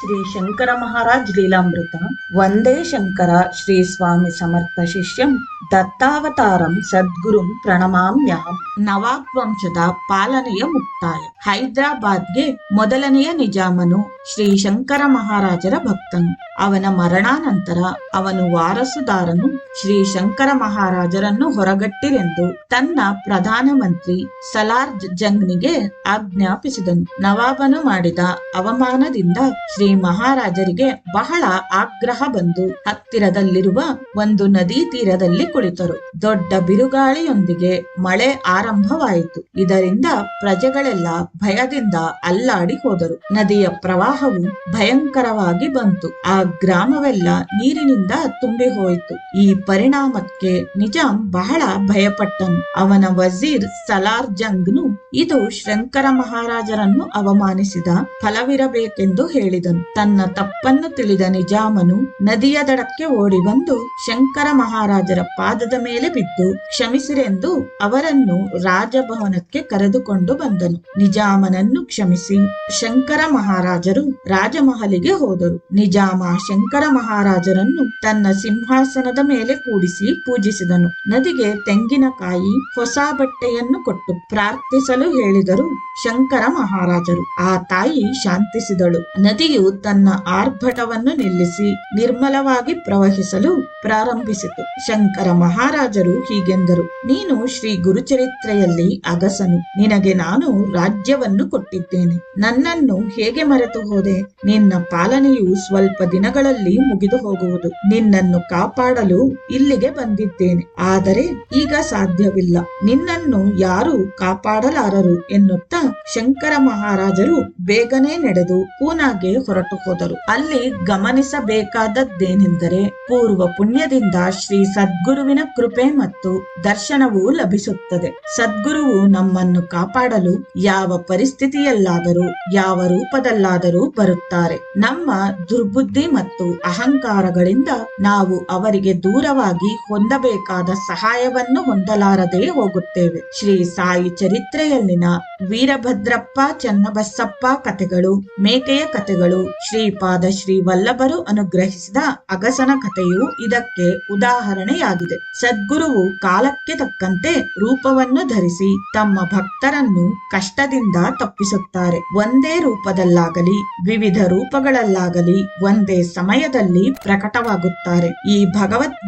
ಶ್ರೀ ಶಂಕರ ಮಹಾರಾಜ್ ಲೀಲಾಮೃತ. ವಂದೇ ಶಂಕರ ಶ್ರೀ ಸ್ವಾಮಿ ಸಮರ್ಥ ಶಿಷ್ಯಂ ದತ್ತಾವತಾರಂ ಸದ್ಗುರುಂ ಪ್ರಣಮಾಮ್ಯಹಂ ನವಾಬ್ ವಂಶದ ಪಾಲನೆಯ ಮುಕ್ತಾಯ. ಹೈದರಾಬಾದ್ಗೆ ಮೊದಲನೆಯ ನಿಜಾಮನು ಶ್ರೀ ಶಂಕರ ಮಹಾರಾಜರ ಭಕ್ತನು. ಅವನ ಮರಣಾನಂತರ ಅವನು ವಾರಸುದಾರನು ಶ್ರೀ ಶಂಕರ ಮಹಾರಾಜರನ್ನು ಹೊರಗಟ್ಟಿರೆಂದು ತನ್ನ ಪ್ರಧಾನಮಂತ್ರಿ ಸಲಾರ್ ಜಂಗ್ನಿಗೆ ಆಜ್ಞಾಪಿಸಿದನು. ನವಾಬನು ಮಾಡಿದ ಅವಮಾನದಿಂದ ಶ್ರೀ ಮಹಾರಾಜರಿಗೆ ಬಹಳ ಆಗ್ರಹ ಬಂದು ಹತ್ತಿರದಲ್ಲಿರುವ ಒಂದು ನದಿ ತೀರದಲ್ಲಿ ಕುಳಿತರು. ದೊಡ್ಡ ಬಿರುಗಾಳಿಯೊಂದಿಗೆ ಮಳೆ ಆರಂಭವಾಯಿತು. ಇದರಿಂದ ಪ್ರಜೆಗಳೆಲ್ಲ ಭಯದಿಂದ ಅಲ್ಲಾಡಿ ಹೋದರು. ನದಿಯ ಪ್ರವಾಹವು ಭಯಂಕರವಾಗಿ ಬಂತು. ಆ ಗ್ರಾಮವೆಲ್ಲ ನೀರಿನಿಂದ ತುಂಬಿ ಹೋಯಿತು ಈ ಪರಿಣಾಮಕ್ಕೆ ನಿಜಾಂ ಬಹಳ ಭಯಪಟ್ಟನು. ಅವನ ವಜೀರ್ ಸಲಾರ್ ಜಂಗ್ನು ಇದು ಶಂಕರ ಮಹಾರಾಜರನ್ನು ಅವಮಾನಿಸಿದ ಫಲವಿರಬೇಕೆಂದು ಹೇಳಿದನು. ತನ್ನ ತಪ್ಪನ್ನು ತಿಳಿದ ನಿಜಾಮನು ನದಿಯ ದಡಕ್ಕೆ ಓಡಿ ಬಂದು ಶಂಕರ ಮಹಾರಾಜರ ಪಾದದ ಮೇಲೆ ಬಿದ್ದು ಕ್ಷಮಿಸಿರೆಂದು ಅವರನ್ನು ರಾಜಭವನಕ್ಕೆ ಕರೆದುಕೊಂಡು ಬಂದನು. ನಿಜಾಮನನ್ನು ಕ್ಷಮಿಸಿ ಶಂಕರ ಮಹಾರಾಜರು ರಾಜಮಹಲಿಗೆ ಹೋದರು. ನಿಜಾಮ ಶಂಕರ ಮಹಾರಾಜರನ್ನು ತನ್ನ ಸಿಂಹಾಸನದ ಮೇಲೆ ಕೂಡಿಸಿ ಪೂಜಿಸಿದನು. ನದಿಗೆ ತೆಂಗಿನಕಾಯಿ, ಹೊಸ ಬಟ್ಟೆಯನ್ನು ಕೊಟ್ಟು ಪ್ರಾರ್ಥಿಸಲು ಹೇಳಿದರು ಶಂಕರ ಮಹಾರಾಜರು. ಆ ತಾಯಿ ಶಾಂತಿಸಿದಳು. ನದಿಯು ತನ್ನ ಆರ್ಭಟವನ್ನು ನಿಲ್ಲಿಸಿ ನಿರ್ಮಲವಾಗಿ ಪ್ರವಹಿಸಲು ಪ್ರಾರಂಭಿಸಿತು. ಶಂಕರ ಮಹಾರಾಜರು ಹೀಗೆಂದರು. ನೀನು ಶ್ರೀ ಗುರುಚರಿತ್ರೆಯಲ್ಲಿ ಅಗಸನು. ನಿನಗೆ ನಾನು ರಾಜ್ಯವನ್ನು ಕೊಟ್ಟಿದ್ದೇನೆ. ನನ್ನನ್ನು ಹೇಗೆ ಮರೆತು ಹೋದೆ? ನಿನ್ನ ಪಾಲನೆಯು ಸ್ವಲ್ಪ ದಿನಗಳಲ್ಲಿ ಮುಗಿದು ಹೋಗುವುದು ನಿನ್ನನ್ನು ಕಾಪಾಡಲು ಇಲ್ಲಿಗೆ ಬಂದಿದ್ದೇನೆ. ಆದರೆ ಈಗ ಸಾಧ್ಯವಿಲ್ಲ. ನಿನ್ನನ್ನು ಯಾರು ಕಾಪಾಡಲಾರರು ಎನ್ನುತ್ತಾ ಶಂಕರ ಮಹಾರಾಜರು ಬೇಗನೆ ನಡೆದು ಪೂನಾಗೆ ಹೊರಟು ಹೋದರು. ಅಲ್ಲಿ ಗಮನಿಸಬೇಕಾದದ್ದೇನೆಂದರೆ ಪೂರ್ವ ಪುಣ್ಯದಿಂದ ಶ್ರೀ ಸದ್ಗುರುವಿನ ಕೃಪೆ ಮತ್ತು ದರ್ಶನವು ಲಭಿಸುತ್ತದೆ. ಸದ್ಗುರುವು ನಮ್ಮನ್ನು ಕಾಪಾಡಲು ಯಾವ ಪರಿಸ್ಥಿತಿಯಲ್ಲಾದರೂ, ಯಾವ ರೂಪದಲ್ಲಾದರೂ ಬರುತ್ತಾರೆ. ನಮ್ಮ ದುರ್ಬುದ್ಧಿ ಮತ್ತು ಅಹಂಕಾರಗಳಿಂದ ನಾವು ಅವರಿಗೆ ದೂರವಾಗಿ ಹೊಂದಬೇಕಾದ ಸಹಾಯವನ್ನು ಹೊಂದಲಾರದೆ ಹೋಗುತ್ತೇವೆ. ಶ್ರೀ ಸಾಯಿ ಚರಿತ್ರೆಯಲ್ಲಿನ ವೀರಭದ್ರಪ್ಪ ಚನ್ನಬಸಪ್ಪ ಕಥೆಗಳು, ಮೇಕೆಯ ಕಥೆಗಳು, ಶ್ರೀಪಾದ ಶ್ರೀ ವಲ್ಲಭರು ಅನುಗ್ರಹಿಸಿದ ಅಗಸನ ಕಥೆಯು ಇದಕ್ಕೆ ಉದಾಹರಣೆಯಾಗಿದೆ. ಸದ್ಗುರುವು ಕಾಲಕ್ಕೆ ತಕ್ಕಂತೆ ರೂಪವನ್ನು ಧರಿಸಿ ತಮ್ಮ ಭಕ್ತರನ್ನು ಕಷ್ಟದಿಂದ ತಪ್ಪಿಸುತ್ತಾರೆ. ಒಂದೇ ರೂಪದಲ್ಲಾಗಲಿ, ವಿವಿಧ ರೂಪಗಳಲ್ಲಾಗಲಿ, ಒಂದೇ ಸಮಯದಲ್ಲಿ ಪ್ರಕಟವಾಗುತ್ತಾರೆ. ಈ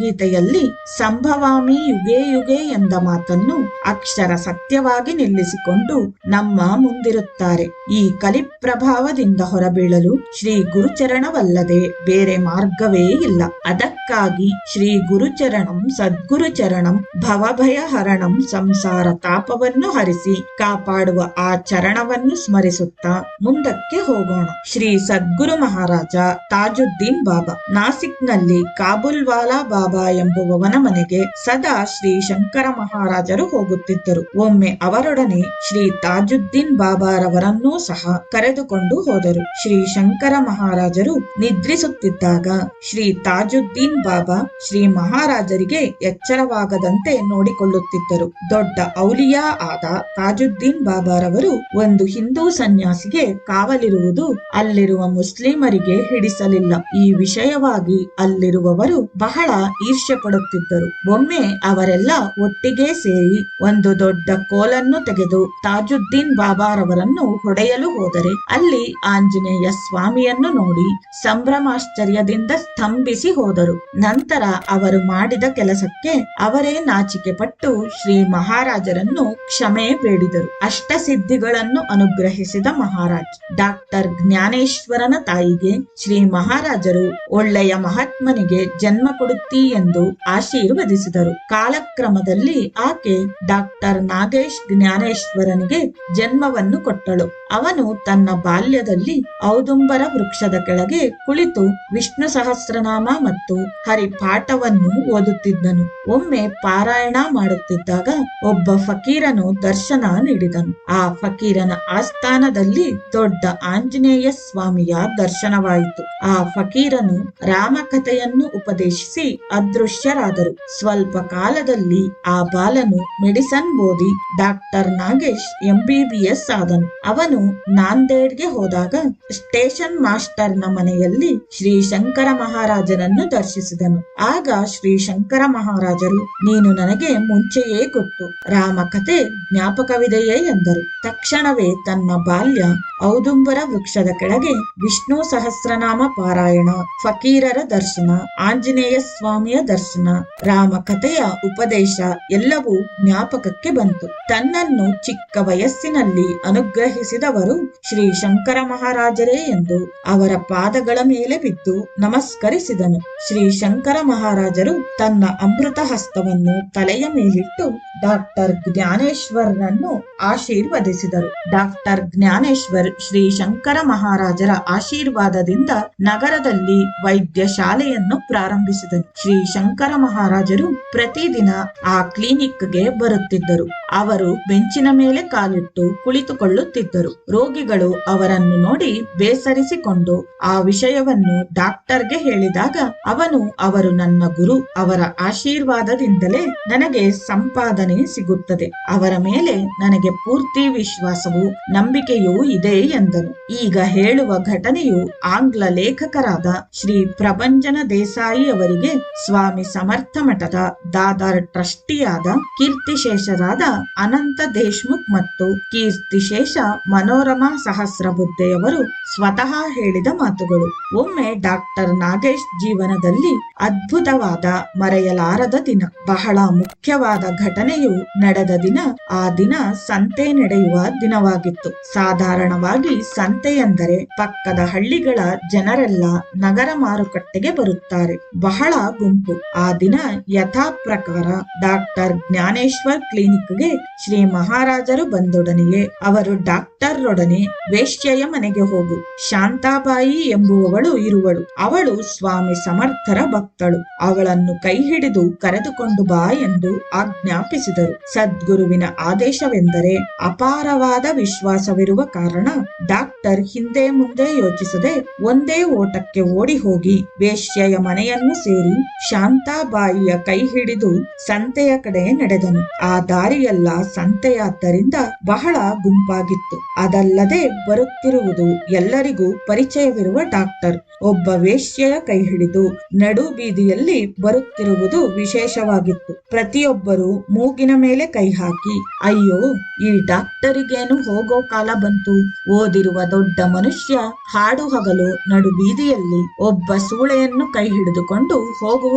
ಭಗವದ್ಗೀತೆಯಲ್ಲಿ ಸಂಭವಾಮಿ ಯುಗೆ ಯುಗೇ ಎಂದ ಮಾತನ್ನು ಅಕ್ಷರ ಸತ್ಯವಾಗಿ ನಿಲ್ಲಿಸಿಕೊಂಡು ನಮ್ಮ ಮುಂದಿರುತ್ತಾರೆ. ಈ ಕಲಿಪ್ರಭಾವದಿಂದ ಹೊರಬೀಳಲು ಶ್ರೀ ಗುರುಚರಣವಲ್ಲದೆ ಬೇರೆ ಮಾರ್ಗವೇ ಇಲ್ಲ. ಅದಕ್ಕಾಗಿ ಶ್ರೀ ಗುರುಚರಣಂ ಸದ್ಗುರು ಚರಣಂ ಭವಭಯ ಹರಣಂ ಸಂಸಾರ ತಾಪವನ್ನು ಹರಿಸಿ ಕಾಪಾಡುವ ಆ ಚರಣವನ್ನು ಸ್ಮರಿಸುತ್ತಾ ಮುಂದಕ್ಕೆ ಹೋಗೋಣ. ಶ್ರೀ ಸದ್ಗುರು ಮಹಾರಾಜ ತಾಜುದ್ದೀನ್ ಬಾಬಾ ನಾಸಿಕ್ನಲ್ಲಿ ಕಾಬುಲ್ವಾಲಾ ಬಾಬಾ ಎಂಬುವವನ ಮನೆಗೆ ಸದಾ ಶ್ರೀ ಶಂಕರ ಮಹಾರಾಜರು ಹೋಗುತ್ತಿದ್ದರು. ಒಮ್ಮೆ ಅವರೊಡನೆ ಶ್ರೀ ತಾಜುದ್ದೀನ್ ಬಾಬಾರವರನ್ನೂ ಸಹ ಕರೆದುಕೊಂಡು ಹೋದರು. ಶ್ರೀ ಶಂಕರ ಮಹಾರಾಜರು ನಿದ್ರಿಸುತ್ತಿದ್ದಾಗ ಶ್ರೀ ತಾಜುದ್ದೀನ್ ಬಾಬಾ ಶ್ರೀ ಮಹಾರಾಜರಿಗೆ ಎಚ್ಚರವಾಗದಂತೆ ನೋಡಿಕೊಳ್ಳುತ್ತಿದ್ದರು. ದೊಡ್ಡ ಔಲಿಯಾ ಆದ ತಾಜುದ್ದೀನ್ ಬಾಬಾರವರು ಒಂದು ಹಿಂದೂ ಸನ್ಯಾಸಿಗೆ ಕಾವಲಿರುವುದು ಅಲ್ಲಿರುವ ಮುಸ್ಲಿಮರಿಗೆ ಹಿಡಿಸಲಿಲ್ಲ. ಈ ವಿಷಯವಾಗಿ ಅಲ್ಲಿರುವವರು ಬಹಳ ಈರ್ಷ್ಯ ಪಡುತ್ತಿದ್ದರು ಒಮ್ಮೆ ಅವರೆಲ್ಲ ಒಟ್ಟಿಗೆ ಸೇರಿ ಒಂದು ದೊಡ್ಡ ಕೋಲನ್ನು ತೆಗೆದು ತಾಜುದ್ದೀನ್ ಬಾಬಾರವರನ್ನು ಹೊಡೆಯಲು ಹೋದರೆ, ಅಲ್ಲಿ ಆಂಜನೇಯ ಸ್ವಾಮಿಯನ್ನು ನೋಡಿ ಸಂಭ್ರಮಾಶ್ಚರ್ಯದಿಂದ ಸ್ತಂಭಿಸಿ ಹೋದರು. ನಂತರ ಅವರು ಮಾಡಿದ ಕೆಲಸಕ್ಕೆ ಅವರೇ ನಾಚಿಕೆ ಪಟ್ಟು ಶ್ರೀ ಮಹಾರಾಜರನ್ನು ಕ್ಷಮೆ ಬೇಡಿದರು. ಅಷ್ಟಸಿದ್ಧಿಗಳನ್ನು ಅನುಗ್ರಹಿಸಿದ ಮಹಾರಾಜ್, ಡಾಕ್ಟರ್ ಜ್ಞಾನೇಶ್ವರನ ತಾಯಿಗೆ ಶ್ರೀ ಮಹಾರಾಜರು ಒಳ್ಳೆಯ ಮಹಾತ್ಮನಿಗೆ ಜನ್ಮ ಕೊಡುತ್ತಿ ಎಂದು ಆಶೀರ್ವದಿಸಿದರು. ಕಾಲಕ್ರಮದಲ್ಲಿ ಆಕೆ ಡಾಕ್ಟರ್ ನಾಗೇಶ್ ಜ್ಞಾನೇಶ್ವರನಿಗೆ ಜನ್ಮವನ್ನು ಕೊಟ್ಟಳು. ಅವನು ತನ್ನ ಬಾಲ್ಯದಲ್ಲಿ ಔದುಂಬರ ವೃಕ್ಷದ ಕೆಳಗೆ ಕುಳಿತು ವಿಷ್ಣು ಸಹಸ್ರನಾಮ ಮತ್ತು ಹರಿಪಾಠವನ್ನು ಓದುತ್ತಿದ್ದನು. ಒಮ್ಮೆ ಪಾರಾಯಣ ಮಾಡುತ್ತಿದ್ದಾಗ ಒಬ್ಬ ಫಕೀರನು ದರ್ಶನ ನೀಡಿದನು. ಆ ಫಕೀರನ ಆಸ್ಥಾನದಲ್ಲಿ ದೊಡ್ಡ ಆಂಜನೇಯ ಸ್ವಾಮಿಯ ದರ್ಶನವಾಯಿತು. ಆ ಫಕೀರನು ರಾಮಕಥೆಯನ್ನು ಉಪದೇಶಿಸಿ ಅದೃಶ್ಯರಾದರು. ಸ್ವಲ್ಪ ಕಾಲದಲ್ಲಿ ಆ ಬಾಲನು ಮೆಡಿಸನ್ ಓದಿ ಡಾಕ್ಟರ್ ನಾಗೇಶ್ ಎಂಬ ಎಂಬಿಬಿಎಸ್ ಆದನು. ಅವನು ನಾಂದೇಡ್ಗೆ ಹೋದಾಗ ಸ್ಟೇಷನ್ ಮಾಸ್ಟರ್ನ ಮನೆಯಲ್ಲಿ ಶ್ರೀ ಶಂಕರ ಮಹಾರಾಜನನ್ನು ದರ್ಶಿಸಿದನು. ಆಗ ಶ್ರೀ ಶಂಕರ ಮಹಾರಾಜರು, ನೀನು ನನಗೆ ಮುಂಚೆಯೇ ಗೊತ್ತು ರಾಮ ಕಥೆ ಜ್ಞಾಪಕವಿದೆಯೇ? ಎಂದರು. ತಕ್ಷಣವೇ ತನ್ನ ಬಾಲ್ಯ ಔದುಂಬರ ವೃಕ್ಷದ ಕೆಳಗೆ ವಿಷ್ಣು ಸಹಸ್ರನಾಮ ಪಾರಾಯಣ, ಫಕೀರರ ದರ್ಶನ, ಆಂಜನೇಯ ಸ್ವಾಮಿಯ ದರ್ಶನ, ರಾಮ ಕಥೆಯ ಉಪದೇಶ ಎಲ್ಲವೂ ಜ್ಞಾಪಕಕ್ಕೆ ಬಂತು. ತನ್ನನ್ನು ಚಿಕ್ಕ ವಯಸ್ಸಿನಲ್ಲಿ ಅನುಗ್ರಹಿಸಿದವರು ಶ್ರೀ ಶಂಕರ ಮಹಾರಾಜರೇ ಎಂದು ಅವರ ಪಾದಗಳ ಮೇಲೆ ಬಿದ್ದು ನಮಸ್ಕರಿಸಿದನು. ಶ್ರೀ ಶಂಕರ ಮಹಾರಾಜರು ತನ್ನ ಅಮೃತ ಹಸ್ತವನ್ನು ತಲೆಯ ಮೇಲಿಟ್ಟು ಡಾಕ್ಟರ್ ಜ್ಞಾನೇಶ್ವರನನ್ನು ಆಶೀರ್ವದಿಸಿದರು. ಡಾಕ್ಟರ್ ಜ್ಞಾನೇಶ್ವರ್ ಶ್ರೀ ಶಂಕರ ಮಹಾರಾಜರ ಆಶೀರ್ವಾದದಿಂದ ನಗರದಲ್ಲಿ ವೈದ್ಯ ಶಾಲೆಯನ್ನು ಪ್ರಾರಂಭಿಸಿದರು ಶ್ರೀ ಶಂಕರ ಮಹಾರಾಜರು ಪ್ರತಿದಿನ ಆ ಕ್ಲಿನಿಕ್ಗೆ ಬರುತ್ತಿದ್ದರು. ಅವರು ಬೆಂಚಿನ ಮೇಲೆ ಕಾಲಿಟ್ಟು ಕುಳಿತುಕೊಳ್ಳುತ್ತಿದ್ದರು. ರೋಗಿಗಳು ಅವರನ್ನು ನೋಡಿ ಬೇಸರಿಸಿಕೊಂಡು ಆ ವಿಷಯವನ್ನು ಡಾಕ್ಟರ್ಗೆ ಹೇಳಿದಾಗ, ಅವನು, ಅವರು ನನ್ನ ಗುರು, ಅವರ ಆಶೀರ್ವಾದದಿಂದಲೇ ನನಗೆ ಸಂಪಾದನೆ ಸಿಗುತ್ತದೆ. ಅವರ ಮೇಲೆ ನನಗೆ ಪೂರ್ತಿ ವಿಶ್ವಾಸವು ನಂಬಿಕೆಯೂ ಇದೆ ಎಂದನು. ಈಗ ಹೇಳುವ ಘಟನೆಯು ಆಂಗ್ಲ ಲೇಖಕರಾದ ಶ್ರೀ ಪ್ರಭಂಜನ ದೇಸಾಯಿ ಅವರಿಗೆ ಸ್ವಾಮಿ ಸಮರ್ಥ ಮಠದ ದಾದರ್ ಟ್ರಸ್ಟಿಯಾದ ಕೀರ್ತಿಶೇಷರಾದ ಅನಂತ ದೇಶ್ಮುಖ್ ಮತ್ತು ಕೀರ್ತಿಶೇಷ ಮನೋರಮಾ ಸಹಸ್ರಬುದ್ಧೆಯವರು ಸ್ವತಃ ಹೇಳಿದ ಮಾತುಗಳು. ಒಮ್ಮೆ ಡಾಕ್ಟರ್ ನಾಗೇಶ್ ಜೀವನದಲ್ಲಿ ಅದ್ಭುತವಾದ ಮರೆಯಲಾರದ ದಿನ. ಬಹಳ ಮುಖ್ಯವಾದ ಘಟನೆಯು ನಡೆದ ದಿನ. ಆ ದಿನ ಸಂತೆ ನಡೆಯುವ ದಿನವಾಗಿತ್ತು. ಸಾಧಾರಣವಾಗಿ ಸಂತೆ ಎಂದರೆ ಪಕ್ಕದ ಹಳ್ಳಿಗಳ ಜನರೆಲ್ಲ ನಗರ ಮಾರುಕಟ್ಟೆಗೆ ಬರುತ್ತಾರೆ. ಬಹಳ ಗುಂಪು ಆ ದಿನ ಯಥಾ ಪ್ರಕಾರ ಡಾಕ್ಟರ್ ಜ್ಞಾನೇಶ್ವರ್ ಕ್ಲಿನಿಕ್ಗೆ ಶ್ರೀ ಮಹಾರಾಜರು ಬಂದೊಡನೆಯೇ ಅವರು ಡಾಕ್ಟರ್ ರೊಡನೆ ವೇಶ್ಯೆಯ ಮನೆಗೆ ಹೋಗು. ಶಾಂತಾಬಾಯಿ ಎಂಬುವವಳು ಇರುವಳು. ಅವಳು ಸ್ವಾಮಿ ಸಮರ್ಥರ ಭಕ್ತಳು. ಅವಳನ್ನು ಕೈ ಹಿಡಿದು ಕರೆದುಕೊಂಡು ಬಾ ಎಂದು ಆಜ್ಞಾಪಿಸಿದರು. ಸದ್ಗುರುವಿನ ಆದೇಶವೆಂದರೆ ಅಪಾರವಾದ ವಿಶ್ವಾಸವಿರುವ ಕಾರಣ ಡಾಕ್ಟರ್ ಹಿಂದೆ ಮುಂದೆ ಯೋಚಿಸದೆ ಒಂದೇ ಓಟಕ್ಕೆ ಓಡಿ ಹೋಗಿ ವೇಶ್ಯೆಯ ಮನೆಯನ್ನು ಸೇರಿ ಶಾಂತಾಬಾಯಿಯ ಕೈ ಹಿಡಿದು ಸಂತೆಯ ಕಡೆ ನಡೆದನು. ಆ ದಾರಿಯೆಲ್ಲ ಸಂತೆಯಾದ್ದರಿಂದ ಬಹಳ ಗುಂಪಾಗಿತ್ತು. ಅದಲ್ಲದೆ ಬರುತ್ತಿರುವುದು ಎಲ್ಲರಿಗೂ ಪರಿಚಯವಿರುವ ಡಾಕ್ಟರ್. ಒಬ್ಬ ವೇಶ್ಯೆಯ ಕೈ ಹಿಡಿದು ನಡು ಬೀದಿಯಲ್ಲಿ ಬರುತ್ತಿರುವುದು ವಿಶೇಷವಾಗಿತ್ತು. ಪ್ರತಿಯೊಬ್ಬರು ಮೂಗಿನ ಮೇಲೆ ಕೈ ಹಾಕಿ, ಅಯ್ಯೋ, ಈ ಡಾಕ್ಟರಿಗೇನು ಹೋಗೋ ಕಾಲ ಬಂತು? ಓದಿರುವ ದೊಡ್ಡ ಮನುಷ್ಯ ಹಾಡು ಹಗಲು ನಡು ಬೀದಿಯಲ್ಲಿ ಒಬ್ಬ ಸೂಳೆಯನ್ನು ಕೈ ಹಿಡಿದುಕೊಂಡು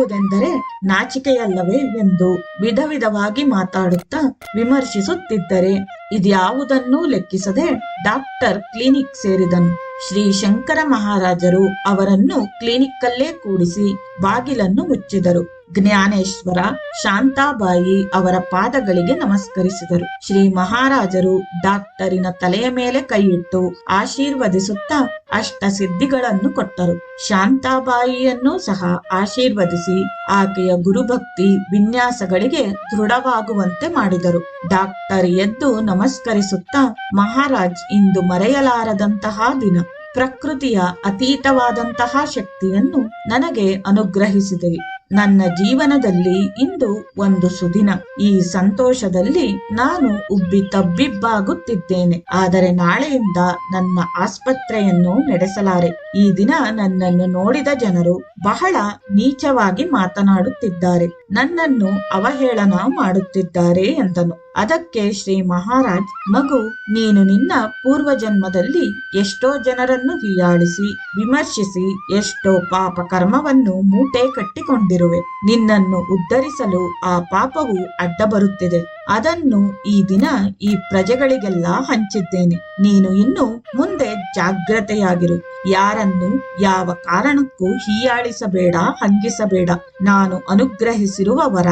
ಹೋಗುವುದೆಂದರೆ ನಾಚಿಕೆಯಲ್ಲವೇ ಎಂದು ವಿಧ ವಿಧವಾಗಿ ಮಾತಾಡುತ್ತಾ ವಿಮರ್ಶಿಸುತ್ತಿದ್ದರೆ ಇದ್ಯಾವುದನ್ನೂ ಲೆಕ್ಕಿಸದೆ ಡಾಕ್ಟರ್ ಕ್ಲಿನಿಕ್ ಸೇರಿದನು. ಶ್ರೀ ಶಂಕರ ಮಹಾರಾಜರು ಅವರನ್ನು ಕ್ಲಿನಿಕ್ಕಲ್ಲೇ ಕೂಡಿಸಿ ಬಾಗಿಲನ್ನು ಮುಚ್ಚಿದರು. ಜ್ಞಾನೇಶ್ವರ ಶಾಂತಾಬಾಯಿ ಅವರ ಪಾದಗಳಿಗೆ ನಮಸ್ಕರಿಸಿದರು. ಶ್ರೀ ಮಹಾರಾಜರು ಡಾಕ್ಟರಿನ ತಲೆಯ ಮೇಲೆ ಕೈಯಿಟ್ಟು ಆಶೀರ್ವದಿಸುತ್ತಾ ಅಷ್ಟ ಸಿದ್ಧಿಗಳನ್ನು ಕೊಟ್ಟರು. ಶಾಂತಾಬಾಯಿಯನ್ನು ಸಹ ಆಶೀರ್ವದಿಸಿ ಆಕೆಯ ಗುರುಭಕ್ತಿ ವಿನ್ಯಾಸಗಳಿಗೆ ದೃಢವಾಗುವಂತೆ ಮಾಡಿದರು. ಡಾಕ್ಟರ್ ಎದ್ದು ನಮಸ್ಕರಿಸುತ್ತಾ ಮಹಾರಾಜ್ ಇಂದು ಮರೆಯಲಾರದಂತಹ ದಿನ. ಪ್ರಕೃತಿಯ ಅತೀತವಾದಂತಹ ಶಕ್ತಿಯನ್ನು ನನಗೆ ಅನುಗ್ರಹಿಸಿದೆ ನನ್ನ ಜೀವನದಲ್ಲಿ ಇಂದು ಒಂದು ಸುದಿನ. ಈ ಸಂತೋಷದಲ್ಲಿ ನಾನು ಉಬ್ಬಿ ತಬ್ಬಿಬ್ಬಾಗುತ್ತಿದ್ದೇನೆ. ಆದರೆ ನಾಳೆಯಿಂದ ನನ್ನ ಆಸ್ಪತ್ರೆಯನ್ನು ನಡೆಸಲಾರೆ. ಈ ದಿನ ನನ್ನನ್ನು ನೋಡಿದ ಜನರು ಬಹಳ ನೀಚವಾಗಿ ಮಾತನಾಡುತ್ತಿದ್ದಾರೆ. ನನ್ನನ್ನು ಅವಹೇಳನ ಮಾಡುತ್ತಿದ್ದಾರೆ ಎಂದನು ಅದಕ್ಕೆ ಶ್ರೀ ಮಹಾರಾಜ್, ಮಗು, ನೀನು ನಿನ್ನ ಪೂರ್ವ ಜನ್ಮದಲ್ಲಿ ಎಷ್ಟೋ ಜನರನ್ನು ಹೀಯಾಳಿಸಿ, ವಿಮರ್ಶಿಸಿ, ಎಷ್ಟೋ ಪಾಪ ಕರ್ಮವನ್ನು ಮೂಟೆ ಕಟ್ಟಿಕೊಂಡಿರುವೆ. ನಿನ್ನನ್ನು ಉದ್ಧರಿಸಲು ಆ ಪಾಪವು ಅಡ್ಡ ಬರುತ್ತಿದೆ ಅದನ್ನು ಈ ದಿನ ಈ ಪ್ರಜೆಗಳಿಗೆಲ್ಲ ಹಂಚಿದ್ದೇನೆ. ನೀನು ಇನ್ನು ಮುಂದೆ ಜಾಗ್ರತೆಯಾಗಿರು. ಯಾರನ್ನು ಯಾವ ಕಾರಣಕ್ಕೂ ಹೀಯಾಳಿಸಬೇಡ, ಹಂಗಿಸಬೇಡ. ನಾನು ಅನುಗ್ರಹಿಸಿರುವ ವರ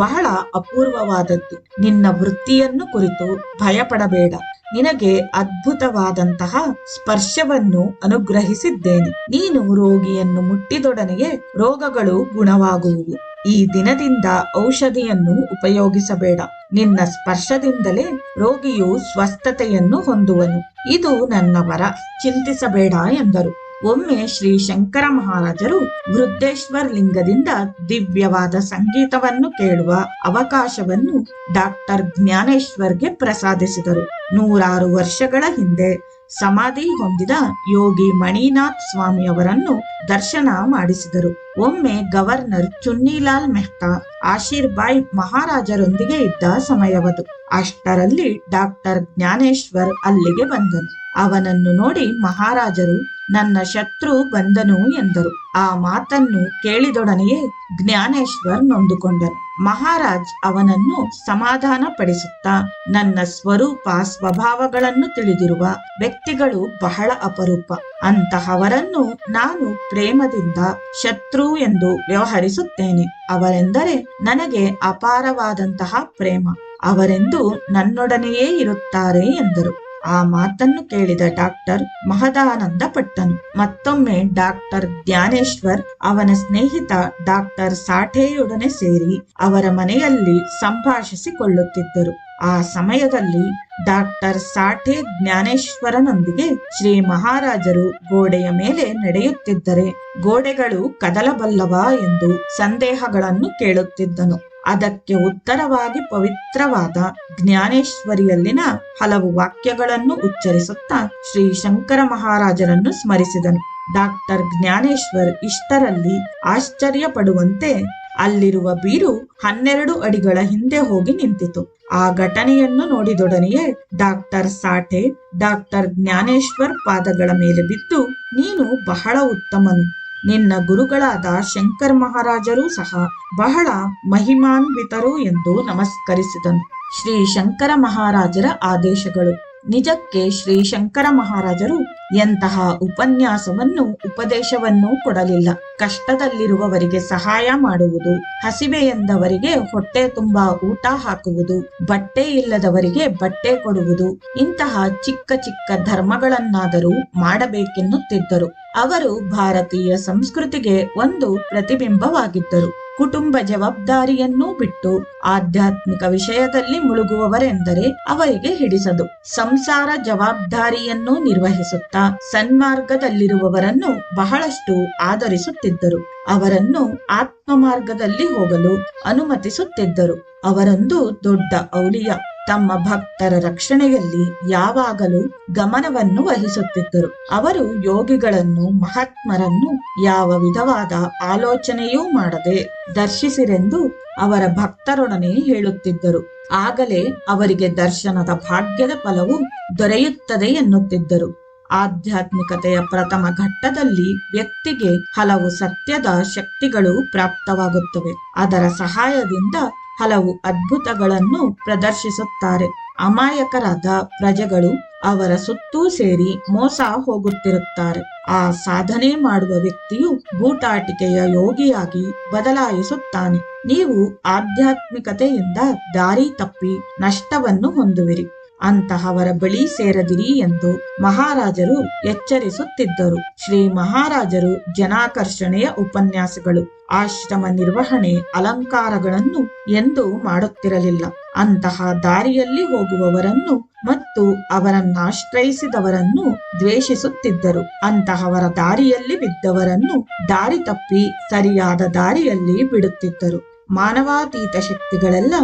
ಬಹಳ ಅಪೂರ್ವವಾದದ್ದು. ನಿನ್ನ ವೃತ್ತಿಯನ್ನು ಕುರಿತು ಭಯಪಡಬೇಡ. ನಿನಗೆ ಅದ್ಭುತವಾದಂತಹ ಸ್ಪರ್ಶವನ್ನು ಅನುಗ್ರಹಿಸಿದ್ದೇನೆ. ನೀನು ರೋಗಿಯನ್ನು ಮುಟ್ಟಿದೊಡನೆಯೇ ರೋಗಗಳು ಗುಣವಾಗುವುವು. ಈ ದಿನದಿಂದ ಔಷಧಿಯನ್ನು ಉಪಯೋಗಿಸಬೇಡ. ನಿನ್ನ ಸ್ಪರ್ಶದಿಂದಲೇ ರೋಗಿಯು ಸ್ವಸ್ಥತೆಯನ್ನು ಹೊಂದುವನು. ಇದು ನನ್ನ ವರ. ಚಿಂತಿಸಬೇಡ ಎಂದರು. ಒಮ್ಮೆ ಶ್ರೀ ಶಂಕರ ಮಹಾರಾಜರು ವೃದ್ಧೇಶ್ವರ್ ಲಿಂಗದಿಂದ ದಿವ್ಯವಾದ ಸಂಗೀತವನ್ನು ಕೇಳುವ ಅವಕಾಶವನ್ನು ಡಾಕ್ಟರ್ ಜ್ಞಾನೇಶ್ವರ್ಗೆ ಪ್ರಸಾದಿಸಿದರು. ನೂರಾರು ವರ್ಷಗಳ ಹಿಂದೆ ಸಮಾಧಿ ಹೊಂದಿದ ಯೋಗಿ ಮಣಿನಾಥ್ ಸ್ವಾಮಿಯವರನ್ನು ದರ್ಶನ ಮಾಡಿಸಿದರು. ಒಮ್ಮೆ ಗವರ್ನರ್ ಚುನ್ನಿಲಾಲ್ ಮೆಹ್ತಾ ಆಶೀರ್ಬಾಯ್ ಮಹಾರಾಜರೊಂದಿಗೆ ಇದ್ದ ಸಮಯವದು. ಅಷ್ಟರಲ್ಲಿ ಡಾಕ್ಟರ್ ಜ್ಞಾನೇಶ್ವರ್ ಅಲ್ಲಿಗೆ ಬಂದನು. ಅವನನ್ನು ನೋಡಿ ಮಹಾರಾಜರು, ನನ್ನ ಶತ್ರು ಬಂದನು ಎಂದರು. ಆ ಮಾತನ್ನು ಕೇಳಿದೊಡನೆಯೇ ಜ್ಞಾನೇಶ್ವರ್ ನೊಂದುಕೊಂಡನು. ಮಹಾರಾಜ್ ಅವನನ್ನು ಸಮಾಧಾನ ಪಡಿಸುತ್ತಾ ನನ್ನ ಸ್ವರೂಪ ಸ್ವಭಾವಗಳನ್ನು ತಿಳಿದಿರುವ ವ್ಯಕ್ತಿಗಳು ಬಹಳ ಅಪರೂಪ. ಅಂತಹವರನ್ನು ನಾನು ಪ್ರೇಮದಿಂದ ಶತ್ರು ಎಂದು ವ್ಯವಹರಿಸುತ್ತೇನೆ. ಅವರೆಂದರೆ ನನಗೆ ಅಪಾರವಾದಂತಹ ಪ್ರೇಮ. ಅವರೆಂದು ನನ್ನೊಡನೆಯೇ ಇರುತ್ತಾರೆ ಎಂದರು. ಆ ಮಾತನ್ನು ಕೇಳಿದ ಡಾಕ್ಟರ್ ಮಹದಾನಂದ ಪಟ್ಟನು ಮತ್ತೊಮ್ಮೆ ಡಾಕ್ಟರ್ ಜ್ಞಾನೇಶ್ವರ್ ಅವನ ಸ್ನೇಹಿತ ಡಾಕ್ಟರ್ ಸಾಠೆಯೊಡನೆ ಸೇರಿ ಅವರ ಮನೆಯಲ್ಲಿ ಸಂಭಾಷಿಸಿಕೊಳ್ಳುತ್ತಿದ್ದರು. ಆ ಸಮಯದಲ್ಲಿ ಡಾಕ್ಟರ್ ಸಾಠೆ ಜ್ಞಾನೇಶ್ವರನೊಂದಿಗೆ ಶ್ರೀ ಮಹಾರಾಜರು ಗೋಡೆಯ ಮೇಲೆ ನಡೆಯುತ್ತಿದ್ದರೆ ಗೋಡೆಗಳು ಕದಲಬಲ್ಲವಾ ಎಂದು ಸಂದೇಹಗಳನ್ನು ಕೇಳುತ್ತಿದ್ದನು. ಅದಕ್ಕೆ ಉತ್ತರವಾಗಿ ಪವಿತ್ರವಾದ ಜ್ಞಾನೇಶ್ವರಿಯಲ್ಲಿನ ಹಲವು ವಾಕ್ಯಗಳನ್ನು ಉಚ್ಚರಿಸುತ್ತಾ ಶ್ರೀ ಶಂಕರ ಮಹಾರಾಜರನ್ನು ಸ್ಮರಿಸಿದನು. ಡಾಕ್ಟರ್ ಜ್ಞಾನೇಶ್ವರ್ ಇಷ್ಟರಲ್ಲಿ ಆಶ್ಚರ್ಯ ಪಡುವಂತೆ ಅಲ್ಲಿರುವ ಬೀರು ಹನ್ನೆರಡು ಅಡಿಗಳ ಹಿಂದೆ ಹೋಗಿ ನಿಂತಿತು. ಆ ಘಟನೆಯನ್ನು ನೋಡಿದೊಡನೆಯೇ ಡಾಕ್ಟರ್ ಸಾಠೆ, ಡಾಕ್ಟರ್ ಜ್ಞಾನೇಶ್ವರ್ ಪಾದಗಳ ಮೇಲೆ ಬಿದ್ದು, ನೀನು ಬಹಳ ಉತ್ತಮನು. ನಿನ್ನ ಗುರುಗಳಾದ ಶಂಕರ್ ಮಹಾರಾಜರು ಸಹ ಬಹಳ ಮಹಿಮಾನ್ವಿತರು ಎಂದು ನಮಸ್ಕರಿಸಿದನು. ಶ್ರೀ ಶಂಕರ ಮಹಾರಾಜರ ಆದೇಶಗಳು. ನಿಜಕ್ಕೆ ಶ್ರೀ ಶಂಕರ ಮಹಾರಾಜರು ಎಂತಹ ಉಪನ್ಯಾಸವನ್ನು ಉಪದೇಶವನ್ನು ಕೊಡಲಿಲ್ಲ. ಕಷ್ಟದಲ್ಲಿರುವವರಿಗೆ ಸಹಾಯ ಮಾಡುವುದು ಹಸಿವೆಯೆಂದವರಿಗೆ ಹೊಟ್ಟೆ ತುಂಬಾ ಊಟ ಹಾಕುವುದು, ಬಟ್ಟೆ ಇಲ್ಲದವರಿಗೆ ಬಟ್ಟೆ ಕೊಡುವುದು, ಇಂತಹ ಚಿಕ್ಕ ಚಿಕ್ಕ ಧರ್ಮಗಳನ್ನಾದರೂ ಮಾಡಬೇಕೆನ್ನುತ್ತಿದ್ದರು. ಅವರು ಭಾರತೀಯ ಸಂಸ್ಕೃತಿಗೆ ಒಂದು ಪ್ರತಿಬಿಂಬವಾಗಿದ್ದರು. ಕುಟುಂಬ ಜವಾಬ್ದಾರಿಯನ್ನೂ ಬಿಟ್ಟು ಆಧ್ಯಾತ್ಮಿಕ ವಿಷಯದಲ್ಲಿ ಮುಳುಗುವವರೆಂದರೆ ಅವರಿಗೆ ಹಿಡಿಸದು. ಸಂಸಾರ ಜವಾಬ್ದಾರಿಯನ್ನು ನಿರ್ವಹಿಸುತ್ತಾ ಸನ್ಮಾರ್ಗದಲ್ಲಿರುವವರನ್ನು ಬಹಳಷ್ಟು ಆದರಿಸುತ್ತಿದ್ದರು ಅವರನ್ನು ಆತ್ಮ ಮಾರ್ಗದಲ್ಲಿ ಹೋಗಲು ಅನುಮತಿಸುತ್ತಿದ್ದರು. ಅವರೊಂದು ದೊಡ್ಡ ಔಲಿಯ ತಮ್ಮ ಭಕ್ತರ ರಕ್ಷಣೆಯಲ್ಲಿ ಯಾವಾಗಲೂ ಗಮನವನ್ನು ವಹಿಸುತ್ತಿದ್ದರು. ಅವರು ಯೋಗಿಗಳನ್ನು, ಮಹಾತ್ಮರನ್ನು ಯಾವ ವಿಧವಾದ ಆಲೋಚನೆಯೂ ಮಾಡದೆ ದರ್ಶಿಸಿರೆಂದು ಅವರ ಭಕ್ತರೊಡನೆ ಹೇಳುತ್ತಿದ್ದರು. ಆಗಲೇ ಅವರಿಗೆ ದರ್ಶನದ ಭಾಗ್ಯದ ಫಲವು ದೊರೆಯುತ್ತದೆ ಎನ್ನುತ್ತಿದ್ದರು. ಆಧ್ಯಾತ್ಮಿಕತೆಯ ಪ್ರಥಮ ಘಟ್ಟದಲ್ಲಿ ವ್ಯಕ್ತಿಗೆ ಹಲವು ಸತ್ಯದ ಶಕ್ತಿಗಳು ಪ್ರಾಪ್ತವಾಗುತ್ತವೆ. ಅದರ ಸಹಾಯದಿಂದ ಹಲವು ಅದ್ಭುತಗಳನ್ನು ಪ್ರದರ್ಶಿಸುತ್ತಾರೆ. ಅಮಾಯಕರಾದ ಪ್ರಜೆಗಳು ಅವರ ಸುತ್ತೂ ಸೇರಿ ಮೋಸ ಹೋಗುತ್ತಿರುತ್ತಾರೆ. ಆ ಸಾಧನೆ ಮಾಡುವ ವ್ಯಕ್ತಿಯು ಬೂಟಾಟಿಕೆಯ ಯೋಗಿಯಾಗಿ ಬದಲಾಯಿಸುತ್ತಾನೆ. ನೀವು ಆಧ್ಯಾತ್ಮಿಕತೆಯಿಂದ ದಾರಿ ತಪ್ಪಿ ನಷ್ಟವನ್ನು ಹೊಂದುವಿರಿ. ಅಂತಹವರ ಬಳಿ ಸೇರದಿರಿ ಎಂದು ಮಹಾರಾಜರು ಎಚ್ಚರಿಸುತ್ತಿದ್ದರು. ಶ್ರೀ ಮಹಾರಾಜರು ಜನಾಕರ್ಷಣೆಯ ಉಪನ್ಯಾಸಗಳು, ಆಶ್ರಮ ನಿರ್ವಹಣೆ, ಅಲಂಕಾರಗಳನ್ನು ಎಂದು ಮಾಡುತ್ತಿರಲಿಲ್ಲ. ಅಂತಹ ದಾರಿಯಲ್ಲಿ ಹೋಗುವವರನ್ನು ಮತ್ತು ಅವರನ್ನಾಶ್ರಯಿಸಿದವರನ್ನು ದ್ವೇಷಿಸುತ್ತಿದ್ದರು. ಅಂತಹವರ ದಾರಿಯಲ್ಲಿ ಬಿದ್ದವರನ್ನು ದಾರಿ ತಪ್ಪಿ ಸರಿಯಾದ ದಾರಿಯಲ್ಲಿ ಬಿಡುತ್ತಿದ್ದರು. ಮಾನವಾತೀತ ಶಕ್ತಿಗಳೆಲ್ಲ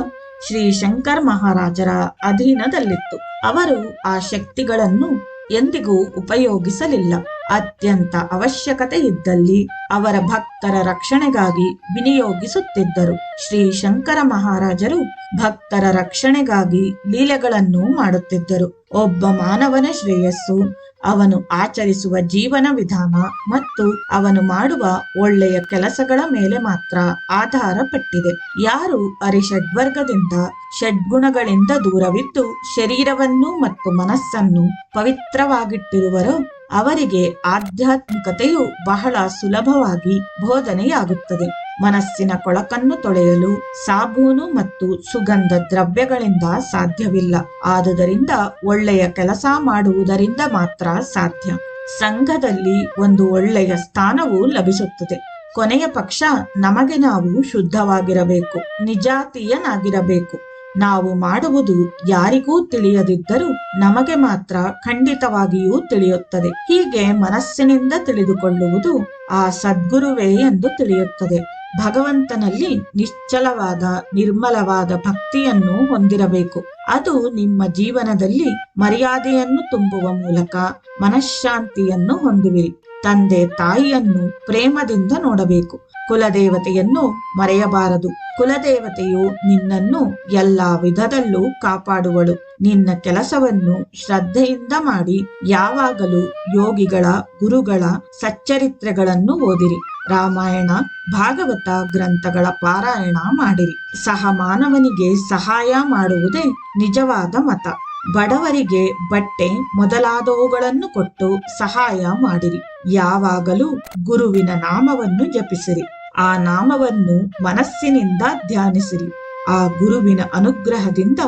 ಶ್ರೀ ಶಂಕರ್ ಮಹಾರಾಜರ ಅಧೀನದಲ್ಲಿತ್ತು. ಅವರು ಆ ಶಕ್ತಿಗಳನ್ನು ಎಂದಿಗೂ ಉಪಯೋಗಿಸಲಿಲ್ಲ. ಅತ್ಯಂತ ಅವಶ್ಯಕತೆ ಇದ್ದಲ್ಲಿ ಅವರ ಭಕ್ತರ ರಕ್ಷಣೆಗಾಗಿ ವಿನಿಯೋಗಿಸುತ್ತಿದ್ದರು. ಶ್ರೀ ಶಂಕರ ಮಹಾರಾಜರು ಭಕ್ತರ ರಕ್ಷಣೆಗಾಗಿ ಲೀಲೆಗಳನ್ನು ಮಾಡುತ್ತಿದ್ದರು. ಒಬ್ಬ ಮಾನವನ ಶ್ರೇಯಸ್ಸು ಅವನು ಆಚರಿಸುವ ಜೀವನ ವಿಧಾನ ಮತ್ತು ಅವನು ಮಾಡುವ ಒಳ್ಳೆಯ ಕೆಲಸಗಳ ಮೇಲೆ ಮಾತ್ರ ಆಧಾರ ಪಟ್ಟಿದೆ ಯಾರು ಅರಿಷಡ್ವರ್ಗದಿಂದ ಷಡ್ಗುಣಗಳಿಂದ ದೂರವಿದ್ದು ಶರೀರವನ್ನು ಮತ್ತು ಮನಸ್ಸನ್ನು ಪವಿತ್ರವಾಗಿಟ್ಟಿರುವರೋ ಅವರಿಗೆ ಆಧ್ಯಾತ್ಮಿಕತೆಯು ಬಹಳ ಸುಲಭವಾಗಿ ಬೋಧನೆಯಾಗುತ್ತದೆ. ಮನಸ್ಸಿನ ಕೊಳಕನ್ನು ತೊಳೆಯಲು ಸಾಬೂನು ಮತ್ತು ಸುಗಂಧ ದ್ರವ್ಯಗಳಿಂದ ಸಾಧ್ಯವಿಲ್ಲ. ಆದುದರಿಂದ ಒಳ್ಳೆಯ ಕೆಲಸ ಮಾಡುವುದರಿಂದ ಮಾತ್ರ ಸಾಧ್ಯ. ಸಂಘದಲ್ಲಿ ಒಂದು ಒಳ್ಳೆಯ ಸ್ಥಾನವು ಲಭಿಸುತ್ತದೆ. ಕೊನೆಯ ಪಕ್ಷ ನಮಗೆ ನಾವು ಶುದ್ಧವಾಗಿರಬೇಕು, ನಿಜಾತೀಯನಾಗಿರಬೇಕು. ನಾವು ಮಾಡುವುದು ಯಾರಿಗೂ ತಿಳಿಯದಿದ್ದರೂ ನಮಗೆ ಮಾತ್ರ ಖಂಡಿತವಾಗಿಯೂ ತಿಳಿಯುತ್ತದೆ. ಹೀಗೆ ಮನಸ್ಸಿನಿಂದ ತಿಳಿದುಕೊಳ್ಳುವುದು ಆ ಸದ್ಗುರುವೇ ಎಂದು ತಿಳಿಯುತ್ತದೆ. ಭಗವಂತನಲ್ಲಿ ನಿಶ್ಚಲವಾದ ನಿರ್ಮಲವಾದ ಭಕ್ತಿಯನ್ನು ಹೊಂದಿರಬೇಕು. ಅದು ನಿಮ್ಮ ಜೀವನದಲ್ಲಿ ಮರ್ಯಾದೆಯನ್ನು ತುಂಬುವ ಮೂಲಕ ಮನಃಶಾಂತಿಯನ್ನು ಹೊಂದುವಿರಿ. ತಂದೆ ತಾಯಿಯನ್ನು ಪ್ರೇಮದಿಂದ ನೋಡಬೇಕು. ಕುಲದೇವತೆಯನ್ನು ಮರೆಯಬಾರದು. ಕುಲದೇವತೆಯು ನಿನ್ನನ್ನು ಎಲ್ಲಾ ವಿಧದಲ್ಲೂ ಕಾಪಾಡುವಳು. ನಿನ್ನ ಕೆಲಸವನ್ನು ಶ್ರದ್ಧೆಯಿಂದ ಮಾಡಿ ಯಾವಾಗಲೂ ಯೋಗಿಗಳ, ಗುರುಗಳ ಸಚ್ಚರಿತ್ರೆಗಳನ್ನು ಓದಿರಿ. ರಾಮಾಯಣ, ಭಾಗವತ ಗ್ರಂಥಗಳ ಪಾರಾಯಣ ಮಾಡಿರಿ. ಸಹ ಮಾನವನಿಗೆ ಸಹಾಯ ಮಾಡುವುದೇ ನಿಜವಾದ ಮತ. ಬಡವರಿಗೆ ಬಟ್ಟೆ ಮೊದಲಾದವುಗಳನ್ನು ಕೊಟ್ಟು ಸಹಾಯ ಮಾಡಿರಿ. ಯಾವಾಗಲೂ ಗುರುವಿನ ನಾಮವನ್ನು ಜಪಿಸಿರಿ. ಆ ನಾಮವನ್ನು ಮನಸ್ಸಿನಿಂದ ಧ್ಯಾನಿಸಿರಿ. ಆ ಗುರುವಿನ ಅನುಗ್ರಹದಿಂದ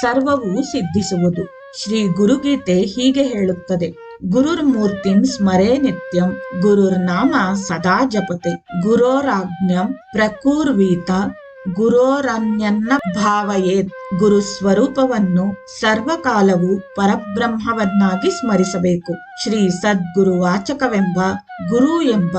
ಸರ್ವವೂ ಸಿದ್ಧಿಸುವುದು. ಶ್ರೀ ಗುರುಗೀತೆ ಹೀಗೆ ಹೇಳುತ್ತದೆ. ಗುರುರ್ ಮೂರ್ತಿಂ ಸ್ಮರೇ ನಿತ್ಯಂ, ಗುರುರ್ ನಾಮ ಸದಾ ಜಪತೆ. ಗುರೋರಾಜ್ಞಂ ಪ್ರಕೂರ್ವೀತ ಗುರೋರನ್ಯನ್ನ ಭಾವಯೇತ್ ಗುರು ಸ್ವರೂಪವನ್ನು ಸರ್ವಕಾಲವು ಪರಬ್ರಹ್ಮವನ್ನಾಗಿ ಸ್ಮರಿಸಬೇಕು. ಶ್ರೀ ಸದ್ಗುರು ವಾಚಕವೆಂಬ ಗುರು ಎಂಬ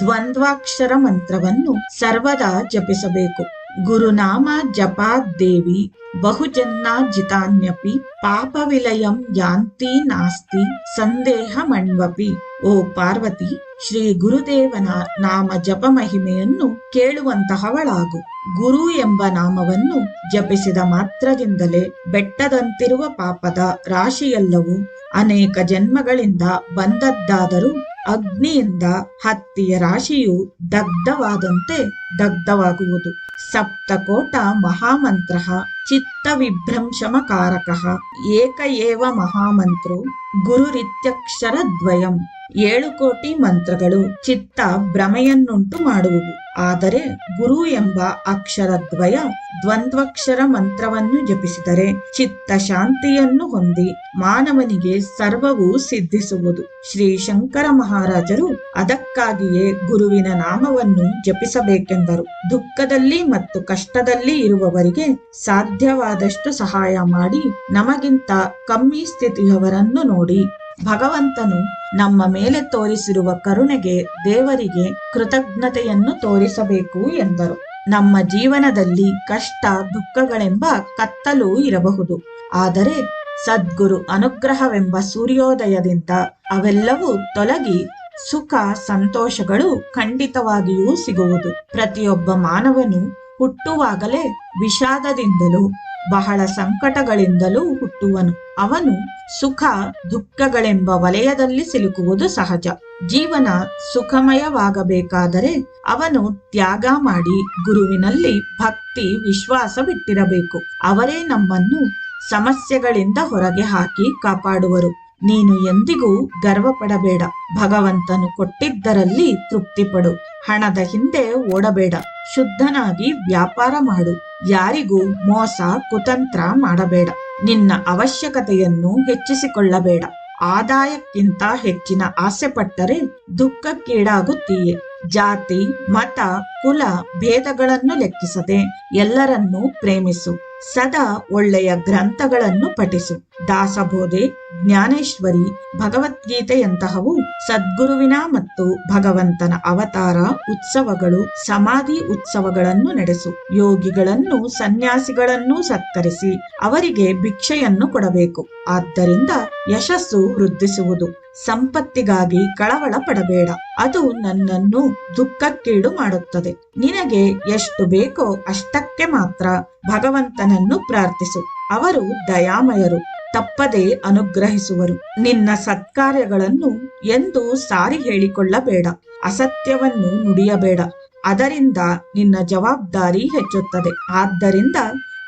ದ್ವಂದ್ವಾಕ್ಷರ ಮಂತ್ರವನ್ನು ಸರ್ವದಾ ಜಪಿಸಬೇಕು. ಗುರುನಾಮ ಜಪಾದೇವಿ ಬಹುಜನ್ನ ಜಿತಾನ್ಯಪಿ ಪಾಪ ವಿಲಯಂ ಯಾಂತಿ ನಾಸ್ತಿ ಸಂದೇಹ ಮಣ್ವಪಿ ಓ ಪಾರ್ವತಿ ಶ್ರೀ ಗುರುದೇವನ ನಾಮ ಜಪ ಮಹಿಮೆಯನ್ನು ಕೇಳುವಂತಹವಳಾಗು. ಗುರು ಎಂಬ ನಾಮವನ್ನು ಜಪಿಸಿದ ಮಾತ್ರದಿಂದಲೇ ಬೆಟ್ಟದಂತಿರುವ ಪಾಪದ ರಾಶಿಯೆಲ್ಲವೂ ಅನೇಕ ಜನ್ಮಗಳಿಂದ ಬಂದದ್ದಾದರೂ ಅಗ್ನಿಯಿಂದ ಹತ್ತಿಯ ರಾಶಿಯು ದಗ್ಧವಾದಂತೆ ದಗ್ಧವಾಗುವುದು. ಸಪ್ತಕೋಟ ಮಹಾಮಂತ್ರ ಚಿತ್ತ ವಿಭ್ರಂಶಮಕಾರಕ ಏಕ ಏವ ಮಹಾಮಂತ್ರೋ ಗುರುರಿತ್ಯಕ್ಷರ ದ್ವಯಂ ಏಳು ಕೋಟಿ ಮಂತ್ರಗಳು ಚಿತ್ತ ಭ್ರಮೆಯನ್ನುಂಟು ಮಾಡುವುದು. ಆದರೆ ಗುರು ಎಂಬ ಅಕ್ಷರ ದ್ವಯ ದ್ವಂದ್ವಕ್ಷರ ಮಂತ್ರವನ್ನು ಜಪಿಸಿದರೆ ಚಿತ್ತ ಶಾಂತಿಯನ್ನು ಹೊಂದಿ ಮಾನವನಿಗೆ ಸರ್ವವೂ ಸಿದ್ಧಿಸುವುದು. ಶ್ರೀ ಶಂಕರ ಮಹಾರಾಜರು ಅದಕ್ಕಾಗಿಯೇ ಗುರುವಿನ ನಾಮವನ್ನು ಜಪಿಸಬೇಕೆಂದರು. ದುಃಖದಲ್ಲಿ ಮತ್ತು ಕಷ್ಟದಲ್ಲಿ ಇರುವವರಿಗೆ ಸಾಧ್ಯವಾದಷ್ಟು ಸಹಾಯ ಮಾಡಿ ನಮಗಿಂತ ಕಮ್ಮಿ ಸ್ಥಿತಿಯವರನ್ನು ನೋಡಿ ಭಗವಂತನು ನಮ್ಮ ಮೇಲೆ ತೋರಿಸಿರುವ ಕರುಣೆಗೆ ದೇವರಿಗೆ ಕೃತಜ್ಞತೆಯನ್ನು ತೋರಿಸಬೇಕು ಎಂದರು. ನಮ್ಮ ಜೀವನದಲ್ಲಿ ಕಷ್ಟ, ದುಃಖಗಳೆಂಬ ಕತ್ತಲು ಇರಬಹುದು. ಆದರೆ ಸದ್ಗುರು ಅನುಗ್ರಹವೆಂಬ ಸೂರ್ಯೋದಯದಿಂದ ಅವೆಲ್ಲವೂ ತೊಲಗಿ ಸುಖ, ಸಂತೋಷಗಳು ಖಂಡಿತವಾಗಿಯೂ ಸಿಗುವುದು. ಪ್ರತಿಯೊಬ್ಬ ಮಾನವನು ಹುಟ್ಟುವಾಗಲೇ ವಿಷಾದದಿಂದಲೂ ಬಹಳ ಸಂಕಟಗಳಿಂದಲೂ ಹುಟ್ಟುವನು. ಅವನು ಸುಖ, ದುಃಖಗಳೆಂಬ ವಲಯದಲ್ಲಿ ಸಿಲುಕುವುದು ಸಹಜ. ಜೀವನ ಸುಖಮಯವಾಗಬೇಕಾದರೆ ಅವನು ತ್ಯಾಗ ಮಾಡಿ ಗುರುವಿನಲ್ಲಿ ಭಕ್ತಿ ವಿಶ್ವಾಸ ಬಿಟ್ಟಿರಬೇಕು ಅವರೇ ನಮ್ಮನ್ನು ಸಮಸ್ಯೆಗಳಿಂದ ಹೊರಗೆ ಹಾಕಿ ಕಾಪಾಡುವರು. ನೀನು ಎಂದಿಗೂ ಗರ್ವಪಡಬೇಡ. ಭಗವಂತನು ಕೊಟ್ಟಿದ್ದರಲ್ಲಿ ತೃಪ್ತಿಪಡು. ಹಣದ ಹಿಂದೆ ಓಡಬೇಡ. ಶುದ್ಧನಾಗಿ ವ್ಯಾಪಾರ ಮಾಡು. ಯಾರಿಗೂ ಮೋಸ, ಕುತಂತ್ರ ಮಾಡಬೇಡ. ನಿನ್ನ ಅವಶ್ಯಕತೆಯನ್ನು ಹೆಚ್ಚಿಸಿಕೊಳ್ಳಬೇಡ. ಆದಾಯಕ್ಕಿಂತ ಹೆಚ್ಚಿನ ಆಸೆ ಪಟ್ಟರೆ ದುಃಖಕ್ಕೀಡಾಗುತ್ತೀಯೆ. ಜಾತಿ, ಮತ, ಕುಲ ಭೇದಗಳನ್ನು ಲೆಕ್ಕಿಸದೆ ಎಲ್ಲರನ್ನೂ ಪ್ರೇಮಿಸು. ಸದಾ ಒಳ್ಳೆಯ ಗ್ರಂಥಗಳನ್ನು ಪಠಿಸು. ದಾಸಬೋಧೆ, ಜ್ಞಾನೇಶ್ವರಿ, ಭಗವದ್ಗೀತೆಯಂತಹವು ಸದ್ಗುರುವಿನ ಮತ್ತು ಭಗವಂತನ ಅವತಾರ ಉತ್ಸವಗಳು, ಸಮಾಧಿ ಉತ್ಸವಗಳನ್ನು ನಡೆಸು. ಯೋಗಿಗಳನ್ನು, ಸನ್ಯಾಸಿಗಳನ್ನು ಸತ್ಕರಿಸಿ, ಅವರಿಗೆ ಭಿಕ್ಷೆಯನ್ನು ಕೊಡಬೇಕು. ಆದ್ದರಿಂದ ಯಶಸ್ಸು ವೃದ್ಧಿಸುವುದು. ಸಂಪತ್ತಿಗಾಗಿ ಕಳವಳ ಪಡಬೇಡ ಅದು ನನ್ನನ್ನು ದುಃಖಕ್ಕೀಡು ಮಾಡುತ್ತದೆ. ನಿನಗೆ ಎಷ್ಟು ಬೇಕೋ ಅಷ್ಟಕ್ಕೆ ಮಾತ್ರ ಭಗವಂತನನ್ನು ಪ್ರಾರ್ಥಿಸು. ಅವರು ದಯಾಮಯರು. ತಪ್ಪದೆ ಅನುಗ್ರಹಿಸುವರು. ನಿನ್ನ ಸತ್ಕಾರ್ಯಗಳನ್ನು ಎಂದು ಸಾರಿ ಹೇಳಿಕೊಳ್ಳಬೇಡ. ಅಸತ್ಯವನ್ನು ನುಡಿಯಬೇಡ. ಅದರಿಂದ ನಿನ್ನ ಜವಾಬ್ದಾರಿ ಹೆಚ್ಚುತ್ತದೆ. ಆದ್ದರಿಂದ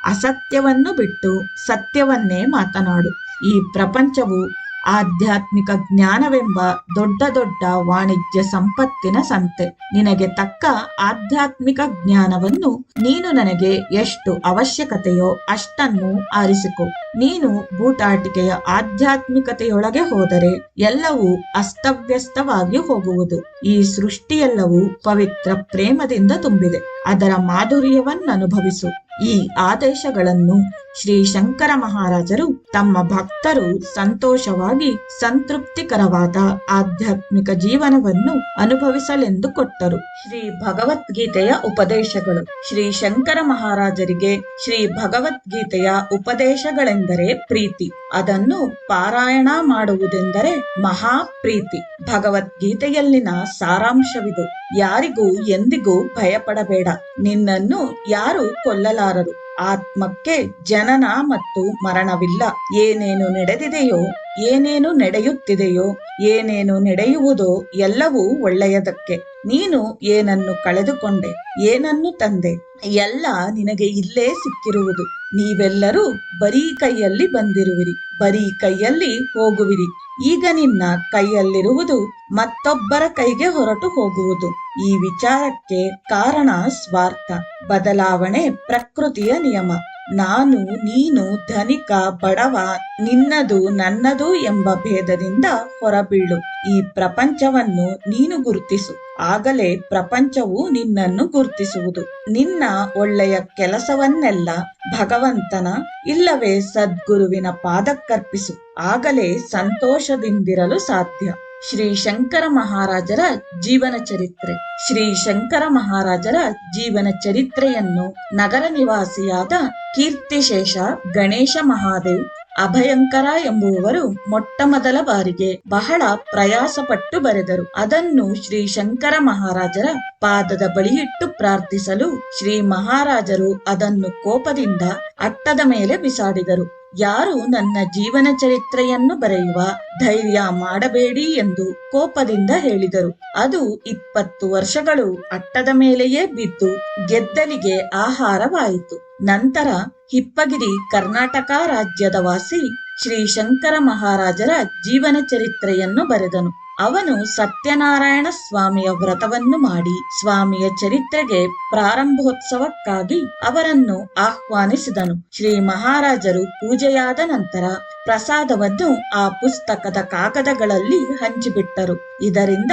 ಅಸತ್ಯವನ್ನು ಬಿಟ್ಟು ಸತ್ಯವನ್ನೇ ಮಾತನಾಡು. ಈ ಪ್ರಪಂಚವು ಆಧ್ಯಾತ್ಮಿಕ ಜ್ಞಾನವೆಂಬ ದೊಡ್ಡ ದೊಡ್ಡ ವಾಣಿಜ್ಯ ಸಂಪತ್ತಿನ ಸಂತೆ. ನಿನಗೆ ತಕ್ಕ ಆಧ್ಯಾತ್ಮಿಕ ಜ್ಞಾನವನ್ನು ನೀನು ನನಗೆ ಎಷ್ಟು ಅವಶ್ಯಕತೆಯೋ ಅಷ್ಟನ್ನು ಆರಿಸಿಕೊ. ನೀನು ಬೂಟಾಟಿಕೆಯ ಆಧ್ಯಾತ್ಮಿಕತೆಯೊಳಗೆ ಹೋದರೆ ಎಲ್ಲವೂ ಅಸ್ತವ್ಯಸ್ತವಾಗಿ ಹೋಗುವುದು. ಈ ಸೃಷ್ಟಿಯೆಲ್ಲವೂ ಪವಿತ್ರ ಪ್ರೇಮದಿಂದ ತುಂಬಿದೆ. ಅದರ ಮಾಧುರ್ಯವನ್ನನುಭವಿಸು ಈ ಆದೇಶಗಳನ್ನು ಶ್ರೀ ಶಂಕರ ಮಹಾರಾಜರು ತಮ್ಮ ಭಕ್ತರು ಸಂತೋಷವಾಗಿ ಸಂತೃಪ್ತಿಕರವಾದ ಆಧ್ಯಾತ್ಮಿಕ ಜೀವನವನ್ನು ಅನುಭವಿಸಲೆಂದು ಕೊಟ್ಟರು. ಶ್ರೀ ಭಗವದ್ಗೀತೆಯ ಉಪದೇಶಗಳು. ಶ್ರೀ ಶಂಕರ ಮಹಾರಾಜರಿಗೆ ಶ್ರೀ ಭಗವದ್ಗೀತೆಯ ಉಪದೇಶಗಳೆಂದರೆ ಪ್ರೀತಿ. ಅದನ್ನು ಪಾರಾಯಣ ಮಾಡುವುದೆಂದರೆ ಮಹಾ ಪ್ರೀತಿ ಭಗವದ್ಗೀತೆಯಲ್ಲಿನ ಸಾರಾಂಶವಿದು. ಯಾರಿಗೂ ಎಂದಿಗೂ ಭಯಪಡಬೇಡ. ನಿನ್ನನ್ನು ಯಾರು ಕೊಲ್ಲಲಾರರು. ಆತ್ಮಕ್ಕೆ ಜನನ ಮತ್ತು ಮರಣವಿಲ್ಲ. ಏನೇನು ನಡೆದಿದೆಯೋ ಏನೇನು ನಡೆಯುತ್ತಿದೆಯೋ, ಏನೇನು ನಡೆಯುವುದೋ ಎಲ್ಲವೂ ಒಳ್ಳೆಯದಕ್ಕೆ. ನೀನು ಏನನ್ನು ಕಳೆದುಕೊಂಡೆ, ಏನನ್ನು ತಂದೆ, ಎಲ್ಲ ನಿನಗೆ ಇಲ್ಲೇ ಸಿಕ್ಕಿರುವುದು. ನೀವೆಲ್ಲರೂ ಬರೀ ಕೈಯಲ್ಲಿ ಬಂದಿರುವಿರಿ, ಬರೀ ಕೈಯಲ್ಲಿ ಹೋಗುವಿರಿ. ಈಗ ನಿನ್ನ ಕೈಯಲ್ಲಿರುವುದು ಮತ್ತೊಬ್ಬರ ಕೈಗೆ ಹೊರಟು ಹೋಗುವುದು. ಈ ವಿಚಾರಕ್ಕೆ ಕಾರಣ ಸ್ವಾರ್ಥ, ಬದಲಾವಣೆ ಪ್ರಕೃತಿಯ ನಿಯಮ. ನಾನು, ನೀನು ಧನಿಕ, ಬಡವ, ನಿನ್ನದು ನನ್ನದು ಎಂಬ ಭೇದದಿಂದ ಹೊರಬೀಳು. ಈ ಪ್ರಪಂಚವನ್ನು ನೀನು ಗುರುತಿಸು. ಆಗಲೇ ಪ್ರಪಂಚವು ನಿನ್ನನ್ನು ಗುರುತಿಸುವುದು. ನಿನ್ನ ಒಳ್ಳೆಯ ಕೆಲಸವನ್ನೆಲ್ಲ ಭಗವಂತನ ಇಲ್ಲವೇ ಸದ್ಗುರುವಿನ ಪಾದಕ್ಕರ್ಪಿಸು. ಆಗಲೇ ಸಂತೋಷದಿಂದಿರಲು ಸಾಧ್ಯ. ಶ್ರೀ ಶಂಕರ ಮಹಾರಾಜರ ಜೀವನ ಚರಿತ್ರೆ. ಶ್ರೀ ಶಂಕರ ಮಹಾರಾಜರ ಜೀವನ ಚರಿತ್ರೆಯನ್ನು ನಗರ ನಿವಾಸಿಯಾದ ಕೀರ್ತಿಶೇಷ ಗಣೇಶ ಮಹಾದೇವ್, ಅಭಯಂಕರ ಎಂಬುವವರು ಮೊಟ್ಟ ಮೊದಲ ಬಾರಿಗೆ ಬಹಳ ಪ್ರಯಾಸಪಟ್ಟು ಬರೆದರು. ಅದನ್ನು ಶ್ರೀ ಶಂಕರ ಮಹಾರಾಜರ ಪಾದದ ಬಳಿಯಿಟ್ಟು ಪ್ರಾರ್ಥಿಸಲು ಶ್ರೀ ಮಹಾರಾಜರು ಅದನ್ನು ಕೋಪದಿಂದ ಅಟ್ಟದ ಮೇಲೆ ಬಿಸಾಡಿದರು. ಯಾರು ನನ್ನ ಜೀವನ ಚರಿತ್ರೆಯನ್ನು ಬರೆಯುವ ಧೈರ್ಯ ಮಾಡಬೇಡಿ ಎಂದು ಕೋಪದಿಂದ ಹೇಳಿದರು. ಅದು ಇಪ್ಪತ್ತು ವರ್ಷಗಳು ಅಟ್ಟದ ಮೇಲೆಯೇ ಬಿದ್ದು ಗೆದ್ದಲಿಗೆ ಆಹಾರವಾಯಿತು. ನಂತರ ಹಿಪ್ಪಗಿರಿ ಕರ್ನಾಟಕ ರಾಜ್ಯದ ವಾಸಿ ಶ್ರೀ ಶಂಕರ ಮಹಾರಾಜರ ಜೀವನ ಚರಿತ್ರೆಯನ್ನು ಬರೆದನು. ಅವನು ಸತ್ಯನಾರಾಯಣ ಸ್ವಾಮಿಯ ವ್ರತವನ್ನು ಮಾಡಿ ಸ್ವಾಮಿಯ ಚರಿತ್ರೆಗೆ ಪ್ರಾರಂಭೋತ್ಸವಕ್ಕಾಗಿ ಅವರನ್ನು ಆಹ್ವಾನಿಸಿದನು. ಶ್ರೀ ಮಹಾರಾಜರು ಪೂಜೆಯಾದ ನಂತರ ಪ್ರಸಾದವನ್ನು ಆ ಪುಸ್ತಕದ ಕಾಗದಗಳಲ್ಲಿ ಹಂಚಿಬಿಟ್ಟರು. ಇದರಿಂದ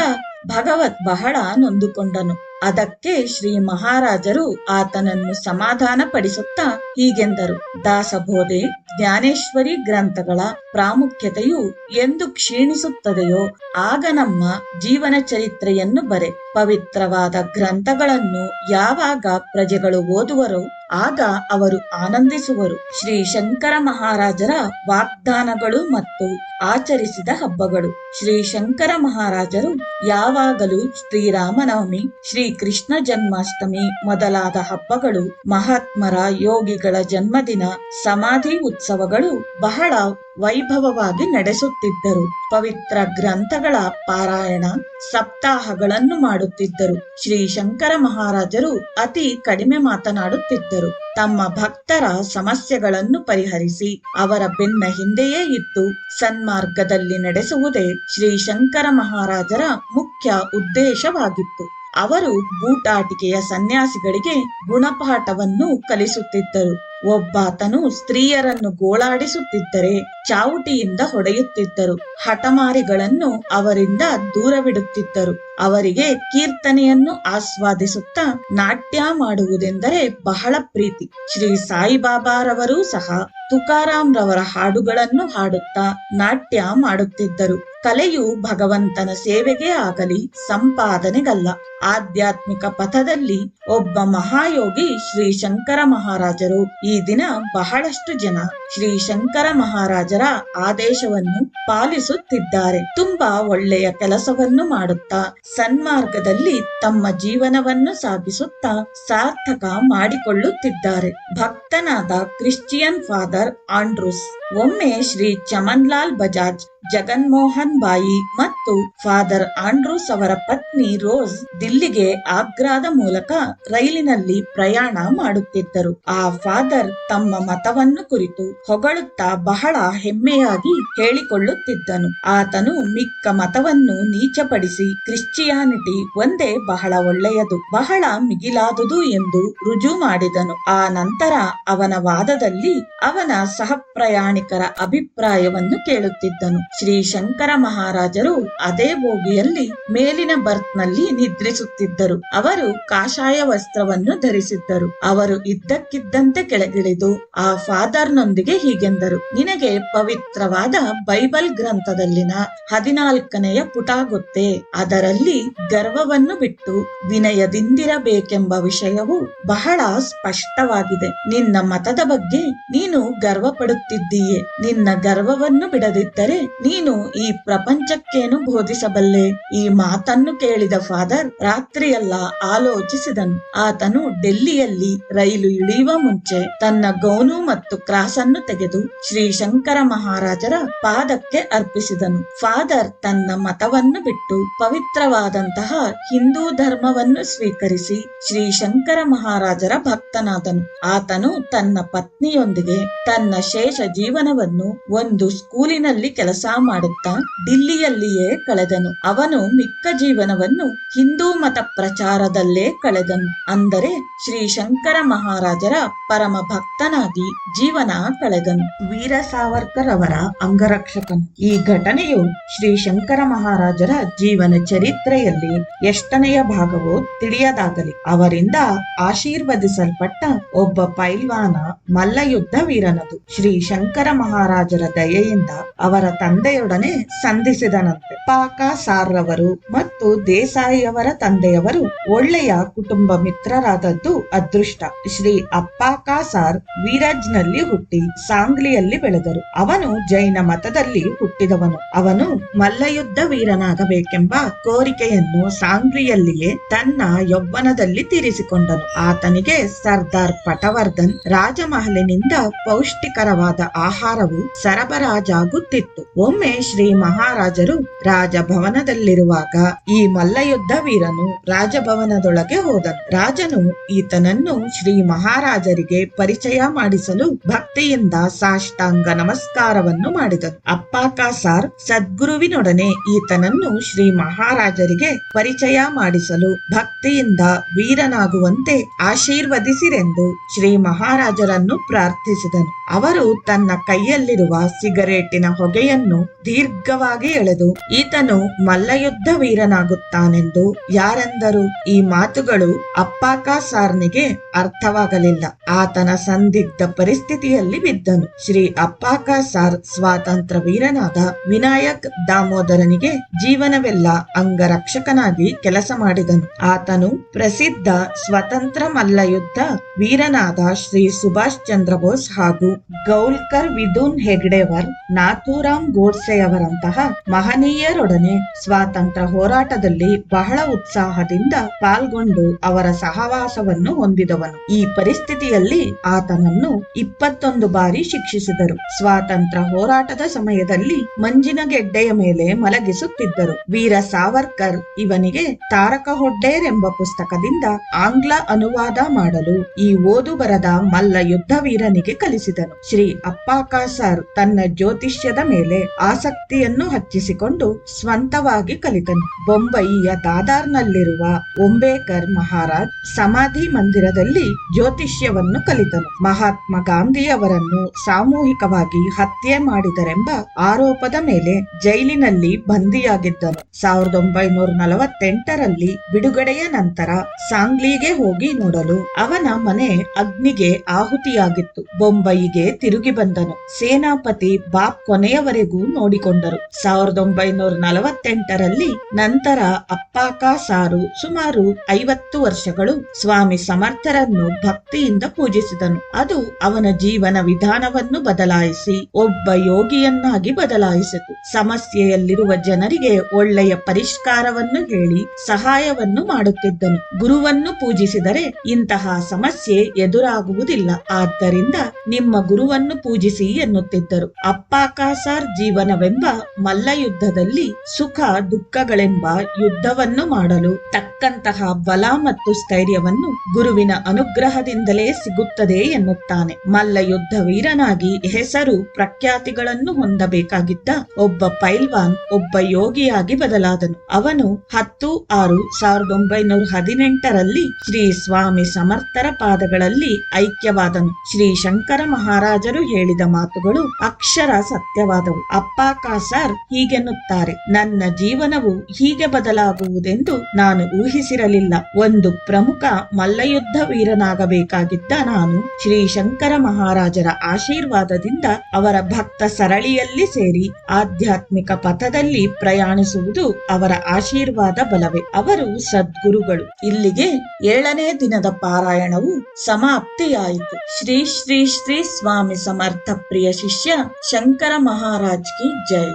ಭಗವತ್ ಬಹಳ ನೊಂದುಕೊಂಡನು. ಅದಕ್ಕೆ ಶ್ರೀ ಮಹಾರಾಜರು ಆತನನ್ನು ಸಮಾಧಾನ ಪಡಿಸುತ್ತಾ ಹೀಗೆಂದರು. ದಾಸಬೋಧೆ, ಜ್ಞಾನೇಶ್ವರಿ ಗ್ರಂಥಗಳ ಪ್ರಾಮುಖ್ಯತೆಯು ಎಂದು ಕ್ಷೀಣಿಸುತ್ತದೆಯೋ, ಆಗ ನಮ್ಮ ಜೀವನ ಚರಿತ್ರೆಯನ್ನು ಬರೆ. ಪವಿತ್ರವಾದ ಗ್ರಂಥಗಳನ್ನು ಯಾವಾಗ ಪ್ರಜೆಗಳು ಓದುವರೋ ಆಗ ಅವರು ಆನಂದಿಸುವರು. ಶ್ರೀ ಶಂಕರ ಮಹಾರಾಜರ ವಾಗ್ದಾನಗಳು ಮತ್ತು ಆಚರಿಸಿದ ಹಬ್ಬಗಳು. ಶ್ರೀ ಶಂಕರ ಮಹಾರಾಜರು ಯಾವಾಗಲೂ ಶ್ರೀರಾಮನವಮಿ, ಶ್ರೀ ಕೃಷ್ಣ ಜನ್ಮಾಷ್ಟಮಿ ಮೊದಲಾದ ಹಬ್ಬಗಳು ಮಹಾತ್ಮರ ಯೋಗಿಗಳ ಜನ್ಮದಿನ, ಸಮಾಧಿ ಉತ್ಸವಗಳು ಬಹಳ ವೈಭವವಾಗಿ ನಡೆಸುತ್ತಿದ್ದರು. ಪವಿತ್ರ ಗ್ರಂಥಗಳ ಪಾರಾಯಣ ಸಪ್ತಾಹಗಳನ್ನು ಮಾಡುತ್ತಿದ್ದರು. ಶ್ರೀ ಶಂಕರ ಮಹಾರಾಜರು ಅತಿ ಕಡಿಮೆ ಮಾತನಾಡುತ್ತಿದ್ದರು. ತಮ್ಮ ಭಕ್ತರ ಸಮಸ್ಯೆಗಳನ್ನು ಪರಿಹರಿಸಿ ಅವರ ಬೆನ್ನ ಹಿಂದೆಯೇ ಇದ್ದು ಸನ್ಮಾರ್ಗದಲ್ಲಿ ನಡೆಸುವುದೇ ಶ್ರೀ ಶಂಕರ ಮಹಾರಾಜರ ಮುಖ್ಯ ಉದ್ದೇಶವಾಗಿತ್ತು. ಅವರು ಬೂಟಾಟಿಕೆಯ ಸನ್ಯಾಸಿಗಳಿಗೆ ಗುಣಪಾಠವನ್ನು ಕಲಿಸುತ್ತಿದ್ದರು. ಒಬ್ಬಾತನು ಸ್ತ್ರೀಯರನ್ನು ಗೋಳಾಡಿಸುತ್ತಿದ್ದರೆ ಚಾವುಟಿಯಿಂದ ಹೊಡೆಯುತ್ತಿದ್ದರು. ಹಠಮಾರಿಗಳನ್ನು ಅವರಿಂದ ದೂರವಿಡುತ್ತಿದ್ದರು. ಅವರಿಗೆ ಕೀರ್ತನೆಯನ್ನು ಆಸ್ವಾದಿಸುತ್ತಾ ನಾಟ್ಯ ಮಾಡುವುದೆಂದರೆ ಬಹಳ ಪ್ರೀತಿ. ಶ್ರೀ ಸಾಯಿಬಾಬಾರವರೂ ಸಹ ತುಕಾರಾಂ ರವರ ಹಾಡುಗಳನ್ನು ಹಾಡುತ್ತಾ ನಾಟ್ಯ ಮಾಡುತ್ತಿದ್ದರು. ಕಲೆಯು ಭಗವಂತನ ಸೇವೆಗೆ ಆಗಲಿ ಸಂಪಾದನೆಗಲ್ಲ. ಆಧ್ಯಾತ್ಮಿಕ ಪಥದಲ್ಲಿ ಒಬ್ಬ ಮಹಾಯೋಗಿ ಶ್ರೀ ಶಂಕರ ಮಹಾರಾಜರು. ಈ ದಿನ ಬಹಳಷ್ಟು ಜನ ಶ್ರೀ ಶಂಕರ ಮಹಾರಾಜರ ಆದೇಶವನ್ನು ಪಾಲಿಸುತ್ತಿದ್ದಾರೆ. ತುಂಬಾ ಒಳ್ಳೆಯ ಕೆಲಸವನ್ನು ಮಾಡುತ್ತಾ, ಸನ್ಮಾರ್ಗದಲ್ಲಿ ತಮ್ಮ ಜೀವನವನ್ನು ಸಾಗಿಸುತ್ತಾ ಸಾರ್ಥಕ ಮಾಡಿಕೊಳ್ಳುತ್ತಿದ್ದಾರೆ. ಭಕ್ತನಾದ ಕ್ರಿಶ್ಚಿಯನ್ ಫಾದರ್ ಆಂಡ್ರೂಸ್. ಒಮ್ಮೆ ಶ್ರೀ ಚಮನ್ಲಾಲ್ ಬಜಾಜ್ ಜಗನ್ಮೋಹನ್ ಬಾಯಿ ಮತ್ತು ಫಾದರ್ ಆಂಡ್ರೂಸ್ ಅವರ ಪತ್ನಿ ರೋಸ್ ದಿಲ್ಲಿಗೆ ಆಗ್ರಾದ ಮೂಲಕ ರೈಲಿನಲ್ಲಿ ಪ್ರಯಾಣ ಮಾಡುತ್ತಿದ್ದರು. ಆ ಫಾದರ್ ತಮ್ಮ ಮತವನ್ನು ಕುರಿತು ಹೊಗಳುತ್ತಾ ಬಹಳ ಹೆಮ್ಮೆಯಾಗಿ ಹೇಳಿಕೊಳ್ಳುತ್ತಿದ್ದನು. ಆತನು ಮಿಕ್ಕ ಮತವನ್ನು ನೀಚಪಡಿಸಿ ಕ್ರಿಶ್ಚಿಯಾನಿಟಿ ಒಂದೇ ಬಹಳ ಒಳ್ಳೆಯದು, ಬಹಳ ಮಿಗಿಲಾದುದು ಎಂದು ರುಜು ಮಾಡಿದನು. ಆ ನಂತರ ಅವನ ವಾದದಲ್ಲಿ ಅವನ ಸಹ ಪ್ರಯಾಣಿಕರ ಅಭಿಪ್ರಾಯವನ್ನು ಕೇಳುತ್ತಿದ್ದನು. ಶ್ರೀ ಶಂಕರ ಮಹಾರಾಜರು ಅದೇ ಬೋಗಿಯಲ್ಲಿ ಮೇಲಿನ ಬರ್ತ್ನಲ್ಲಿ ನಿದ್ರಿಸುತ್ತಿದ್ದರು. ಅವರು ಕಾಷಾಯ ವಸ್ತ್ರವನ್ನು ಧರಿಸಿದ್ದರು. ಅವರು ಇದ್ದಕ್ಕಿದ್ದಂತೆ ಕೆಳಗಿಳಿದು ಆ ಫಾದರ್ನೊಂದಿಗೆ ಹೀಗೆಂದರು. ನಿನಗೆ ಪವಿತ್ರವಾದ ಬೈಬಲ್ ಗ್ರಂಥದಲ್ಲಿನ ಹದಿನಾಲ್ಕನೆಯ ಪುಟ ಗೊತ್ತೆ? ಅದರಲ್ಲಿ ಗರ್ವವನ್ನು ಬಿಟ್ಟು ವಿನಯದಿಂದಿರಬೇಕೆಂಬ ವಿಷಯವು ಬಹಳ ಸ್ಪಷ್ಟವಾಗಿದೆ. ನಿನ್ನ ಮತದ ಬಗ್ಗೆ ನೀನು ಗರ್ವ ಪಡುತ್ತಿದ್ದೀಯೆ ನಿನ್ನ ಗರ್ವವನ್ನು ಬಿಡದಿದ್ದರೆ ನೀನು ಈ ಪ್ರಪಂಚಕ್ಕೇನು ಬೋಧಿಸಬಲ್ಲೆ? ಈ ಮಾತನ್ನು ಕೇಳಿದ ಫಾದರ್ ರಾತ್ರಿಯೆಲ್ಲ ಆಲೋಚಿಸಿದನು. ಆತನು ಡೆಲ್ಲಿಯಲ್ಲಿ ರೈಲು ಇಳಿಯುವ ಮುಂಚೆ ತನ್ನ ಗೌನು ಮತ್ತು ಕ್ರಾಸನ್ನು ತೆಗೆದು ಶ್ರೀ ಶಂಕರ ಮಹಾರಾಜರ ಪಾದಕ್ಕೆ ಅರ್ಪಿಸಿದನು. ಫಾದರ್ ತನ್ನ ಮತವನ್ನು ಬಿಟ್ಟು ಪವಿತ್ರವಾದಂತಹ ಹಿಂದೂ ಧರ್ಮವನ್ನು ಸ್ವೀಕರಿಸಿ ಶ್ರೀ ಶಂಕರ ಮಹಾರಾಜರ ಭಕ್ತನಾದನು. ಆತನು ತನ್ನ ಪತ್ನಿಯೊಂದಿಗೆ ತನ್ನ ಶೇಷ ಜೀವನವನ್ನು ಒಂದು ಸ್ಕೂಲಿನಲ್ಲಿ ಕೆಲಸ ಮಾಡುತ್ತಾ ಡಿಲ್ಲಿಯಲ್ಲಿಯೇ ಕಳೆದನು. ಅವನು ಮಿಕ್ಕ ಜೀವನವನ್ನು ಹಿಂದೂ ಮತ ಪ್ರಚಾರದಲ್ಲೇ ಕಳೆದನು. ಅಂದರೆ ಶ್ರೀ ಶಂಕರ ಮಹಾರಾಜರ ಪರಮ ಭಕ್ತನಾಗಿ ಜೀವನ ಕಳೆದನು. ವೀರ ಸಾವರ್ಕರ್ ಅವರ ಅಂಗರಕ್ಷಕನು. ಈ ಘಟನೆಯು ಶ್ರೀ ಶಂಕರ ಮಹಾರಾಜರ ಜೀವನ ಚರಿತ್ರೆಯಲ್ಲಿ ಎಷ್ಟನೆಯ ಭಾಗವೋ ತಿಳಿಯದಾಗಲಿ. ಅವರಿಂದ ಆಶೀರ್ವದಿಸಲ್ಪಟ್ಟ ಒಬ್ಬ ಪೈಲ್ವಾನ ಮಲ್ಲಯುದ್ಧ ವೀರನದು. ಶ್ರೀ ಶಂಕರ ಮಹಾರಾಜರ ದಯೆಯಿಂದ ಅವರ ತಂದೆಯೊಡನೆ ಸಂಧಿಸಿದನಂತೆ. ಪಾಕ ಸಾರ್ರವರು ಮತ್ತು ದೇಸಾಯಿಯವರ ತಂದೆಯವರು ಒಳ್ಳೆಯ ಕುಟುಂಬ ಮಿತ್ರರಾದದ್ದು ಅದೃಷ್ಟ. ಶ್ರೀ ಅಪ್ಪಾಕ ಸಾರ್ ವೀರಜ್ನಲ್ಲಿ ಹುಟ್ಟಿ ಸಾಂಗ್ಲಿಯಲ್ಲಿ ಬೆಳೆದರು. ಅವನು ಜೈನ ಮತದಲ್ಲಿ ಹುಟ್ಟಿದವನು. ಅವನು ಮಲ್ಲಯುದ್ಧ ವೀರನಾಗಬೇಕೆಂಬ ಕೋರಿಕೆಯನ್ನು ಸಾಂಗ್ಲಿಯಲ್ಲಿಯೇ ತನ್ನ ಯೌವನದಲ್ಲಿ ತೀರಿಸಿಕೊಂಡನು. ಆತನಿಗೆ ಸರ್ದಾರ್ ಪಟವರ್ಧನ್ ರಾಜಮಹಲಿನಿಂದ ಪೌಷ್ಟಿಕರವಾದ ಆಹಾರವು ಸರಬರಾಜಾಗುತ್ತಿತ್ತು. ಒಮ್ಮೆ ಶ್ರೀ ಮಹಾರಾಜರು ರಾಜಭವನದಲ್ಲಿರುವಾಗ ಈ ಮಲ್ಲಯುದ್ಧ ವೀರನು ರಾಜಭವನದೊಳಗೆ ಹೋದನು ರಾಜನು ಈತನನ್ನು ಶ್ರೀ ಮಹಾರಾಜರಿಗೆ ಪರಿಚಯ ಮಾಡಿಸಲು ಭಕ್ತಿಯಿಂದ ಸಾಷ್ಟಾಂಗ ನಮಸ್ಕಾರವನ್ನು ಮಾಡಿದನು ಅಪ್ಪಾಕಾಸಾರ್ ಸದ್ಗುರುವಿನೊಡನೆ ಈತನನ್ನು ಶ್ರೀ ಮಹಾರಾಜರಿಗೆ ಪರಿಚಯ ಮಾಡಿಸಲು ಭಕ್ತಿಯಿಂದ ವೀರನಾಗುವಂತೆ ಆಶೀರ್ವದಿಸಿರೆಂದು ಶ್ರೀ ಮಹಾರಾಜರನ್ನು ಪ್ರಾರ್ಥಿಸಿದನು. ಅವರು ತನ್ನ ಕೈಯಲ್ಲಿರುವ ಸಿಗರೇಟಿನ ಹೊಗೆಯನ್ನು ದೀರ್ಘವಾಗಿ ಎಳೆದು, ಈತನು ಮಲ್ಲಯುದ್ಧ ವೀರನಾಗುತ್ತಾನೆಂದು ಯಾರೆಂದರು? ಈ ಮಾತುಗಳು ಅಪ್ಪಾಕ ಸಾರ್ನಿಗೆ ಅರ್ಥವಾಗಲಿಲ್ಲ. ಆತನ ಸಂದಿಗ್ಧ ಪರಿಸ್ಥಿತಿಯಲ್ಲಿ ಬಿದ್ದನು. ಶ್ರೀ ಅಪ್ಪಾಕ ಸಾರ್ ಸ್ವಾತಂತ್ರ್ಯ ವೀರನಾದ ವಿನಾಯಕ್ ದಾಮೋದರನಿಗೆ ಜೀವನವೆಲ್ಲ ಅಂಗರಕ್ಷಕನಾಗಿ ಕೆಲಸ ಮಾಡಿದನು. ಆತನು ಪ್ರಸಿದ್ಧ ಸ್ವತಂತ್ರ ಮಲ್ಲಯುದ್ಧ ವೀರನಾದ ಶ್ರೀ ಸುಭಾಷ್ ಚಂದ್ರ ಬೋಸ್ ಹಾಗೂ ಗೌಲ್ಕರ್ ವಿದುನ್ ಹೆಗ್ಡೆವರ್, ನಾಥೂರಾಮ್ ಗೋಡ್ಸೆಯವರಂತಹ ಮಹನೀಯರೊಡನೆ ಸ್ವಾತಂತ್ರ್ಯ ಹೋರಾಟದಲ್ಲಿ ಬಹಳ ಉತ್ಸಾಹದಿಂದ ಪಾಲ್ಗೊಂಡು ಅವರ ಸಹವಾಸವನ್ನು ಹೊಂದಿದವನು. ಈ ಪರಿಸ್ಥಿತಿಯಲ್ಲಿ ಆತನನ್ನು ಇಪ್ಪತ್ತೊಂದು ಬಾರಿ ಶಿಕ್ಷಿಸಿದರು. ಸ್ವಾತಂತ್ರ್ಯ ಹೋರಾಟದ ಸಮಯದಲ್ಲಿ ಮಂಜಿನಗೆಡ್ಡೆಯ ಮೇಲೆ ಮಲಗಿಸುತ್ತಿದ್ದರು. ವೀರ ಸಾವರ್ಕರ್ ಇವನಿಗೆ ತಾರಕ ಹೊಡ್ಡೇರ್ ಎಂಬ ಪುಸ್ತಕದಿಂದ ಆಂಗ್ಲ ಅನುವಾದ ಮಾಡಲು ಈ ಓದು ಬರದ ಮಲ್ಲ ಯುದ್ಧ ವೀರನಿಗೆ ಕಲಿಸಿದನು. ಶ್ರೀ ಅಪ್ಪಾಕ ಸರ್ ತನ್ನ ಜ್ಯೋತಿಷ್ಯದ ಮೇಲೆ ಆಸಕ್ತಿಯನ್ನು ಹಚ್ಚಿಸಿಕೊಂಡು ಸ್ವಂತವಾಗಿ ಕಲಿತನು. ಬೊಂಬಯಿಯ ದಾದಾರ್ನಲ್ಲಿರುವ ಒಂಬೇಕರ್ ಮಹಾರಾಜ್ ಸಮಾಧಿ ಮಂದಿರದಲ್ಲಿ ಜ್ಯೋತಿಷ್ಯವನ್ನು ಕಲಿತನು. ಮಹಾತ್ಮ ಗಾಂಧಿಯವರನ್ನು ಸಾಮೂಹಿಕವಾಗಿ ಹತ್ಯೆ ಮಾಡಿದರೆಂಬ ಆರೋಪದ ಮೇಲೆ ಜೈಲಿನಲ್ಲಿ ಬಂದಿಯಾಗಿದ್ದನು ಸಾವಿರದ ಒಂಬೈನೂರ ನಲವತ್ತೆಂಟರಲ್ಲಿ ಬಿಡುಗಡೆಯ ನಂತರ ಸಾಂಗ್ಲಿಗೆ ಹೋಗಿ ನೋಡಲು ಅವನ ಮನೆ ಅಗ್ನಿಗೆ ಆಹುತಿಯಾಗಿತ್ತು. ಬೊಂಬಯಿಗೆ ತಿರುಗಿ ಬಂದನು. ಸೇನಾಪತಿ ಬಾಪ್ ಕೊನೆಯವರೆಗೂ ನೋಡಿಕೊಂಡರು. ಸಾವಿರದ ಒಂಬೈನೂರ ನಲವತ್ತೆಂಟರಲ್ಲಿ ನಂತರ ಅಪ್ಪಾಕ ಸಾರು ಸುಮಾರು ಐವತ್ತು ವರ್ಷಗಳು ಸ್ವಾಮಿ ಸಮರ್ಥರನ್ನು ಭಕ್ತಿಯಿಂದ ಪೂಜಿಸಿದನು. ಅದು ಅವನ ಜೀವನ ವಿಧಾನವನ್ನು ಬದಲಾಯಿಸಿ ಒಬ್ಬ ಯೋಗಿಯನ್ನಾಗಿ ಬದಲಾಯಿಸಿತು. ಸಮಸ್ಯೆಯಲ್ಲಿರುವ ಜನರಿಗೆ ಒಳ್ಳೆಯ ಪರಿಷ್ಕಾರವನ್ನು ಹೇಳಿ ಸಹಾಯವನ್ನು ಮಾಡುತ್ತಿದ್ದನು. ಗುರುವನ್ನು ಪೂಜಿಸಿದರೆ ಇಂತಹ ಸಮಸ್ಯೆ ಎದುರಾಗುವುದಿಲ್ಲ. ಆದ್ದರಿಂದ ನಿಮ್ಮ ಗುರುವನ್ನು ಪೂಜಿಸಿ ಎನ್ನುತ್ತಿದ್ದರು. ಅಪ್ಪಾಕಾಸಾರ್ ಜೀವನವೆಂಬ ಮಲ್ಲಯುದ್ಧದಲ್ಲಿ ಸುಖ ದುಃಖಗಳೆಂಬ ಯುದ್ಧವನ್ನು ಮಾಡಲು ತಕ್ಕಂತಹ ಬಲ ಮತ್ತು ಸ್ಥೈರ್ಯವನ್ನು ಗುರುವಿನ ಅನುಗ್ರಹದಿಂದಲೇ ಸಿಗುತ್ತದೆ ಎನ್ನುತ್ತಾನೆ. ಮಲ್ಲ ಯುದ್ಧ ವೀರನಾಗಿ ಹೆಸರು ಪ್ರಖ್ಯಾತಿಗಳನ್ನು ಹೊಂದಬೇಕಾಗಿದ್ದ ಒಬ್ಬ ಪೈಲ್ವಾನ್ ಒಬ್ಬ ಯೋಗಿಯಾಗಿ ಬದಲಾದನು. ಅವನು ಹತ್ತು ಆರು ಸಾವಿರದ ಒಂಬೈನೂರ ಹದಿನೆಂಟರಲ್ಲಿ ಶ್ರೀ ಸ್ವಾಮಿ ಸಮರ್ಥರ ಪಾದಗಳಲ್ಲಿ ಐಕ್ಯವಾದನು. ಶ್ರೀ ಶಂಕರ ಮಹಾರಾಜರು ಹೇಳಿದ ಮಾತುಗಳು ಅಕ್ಷರ ಸತ್ಯವಾದವು. ಅಪ್ಪ ಕಾಸಾರ್ ಹೀಗೆನ್ನುತ್ತಾರೆ. ನನ್ನ ಜೀವನವು ಹೀಗೆ ಬದಲಾಗುವುದೆಂದು ನಾನು ಊಹಿಸಿರಲಿಲ್ಲ. ಒಂದು ಪ್ರಮುಖ ಮಲ್ಲಯುದ್ಧ ವೀರನಾಗಬೇಕಾಗಿದ್ದ ನಾನು ಶ್ರೀ ಶಂಕರ ಮಹಾರಾಜರ ಆಶೀರ್ವಾದದಿಂದ ಅವರ ಭಕ್ತ ಸರಳಿಯಲ್ಲಿ ಸೇರಿ ಆಧ್ಯಾತ್ಮಿಕ ಪಥದಲ್ಲಿ ಪ್ರಯಾಣಿಸುವುದು ಅವರ ಆಶೀರ್ವಾದ ಬಲವೇ. ಅವರು ಸದ್ಗುರುಗಳು. ಇಲ್ಲಿಗೆ ಏಳನೇ ದಿನದ ಪಾರಾಯಣವು ಸಮಾಪ್ತಿಯಾಯಿತು. ಶ್ರೀ ಶ್ರೀ ಶ್ರೀ ಸ್ವಾಮಿ ಸಮರ್ಥ ಪ್ರಿಯ ಶಿಷ್ಯ ಶಂಕರ ಮಹಾರಾಜ್ ಕಿ ಜೈ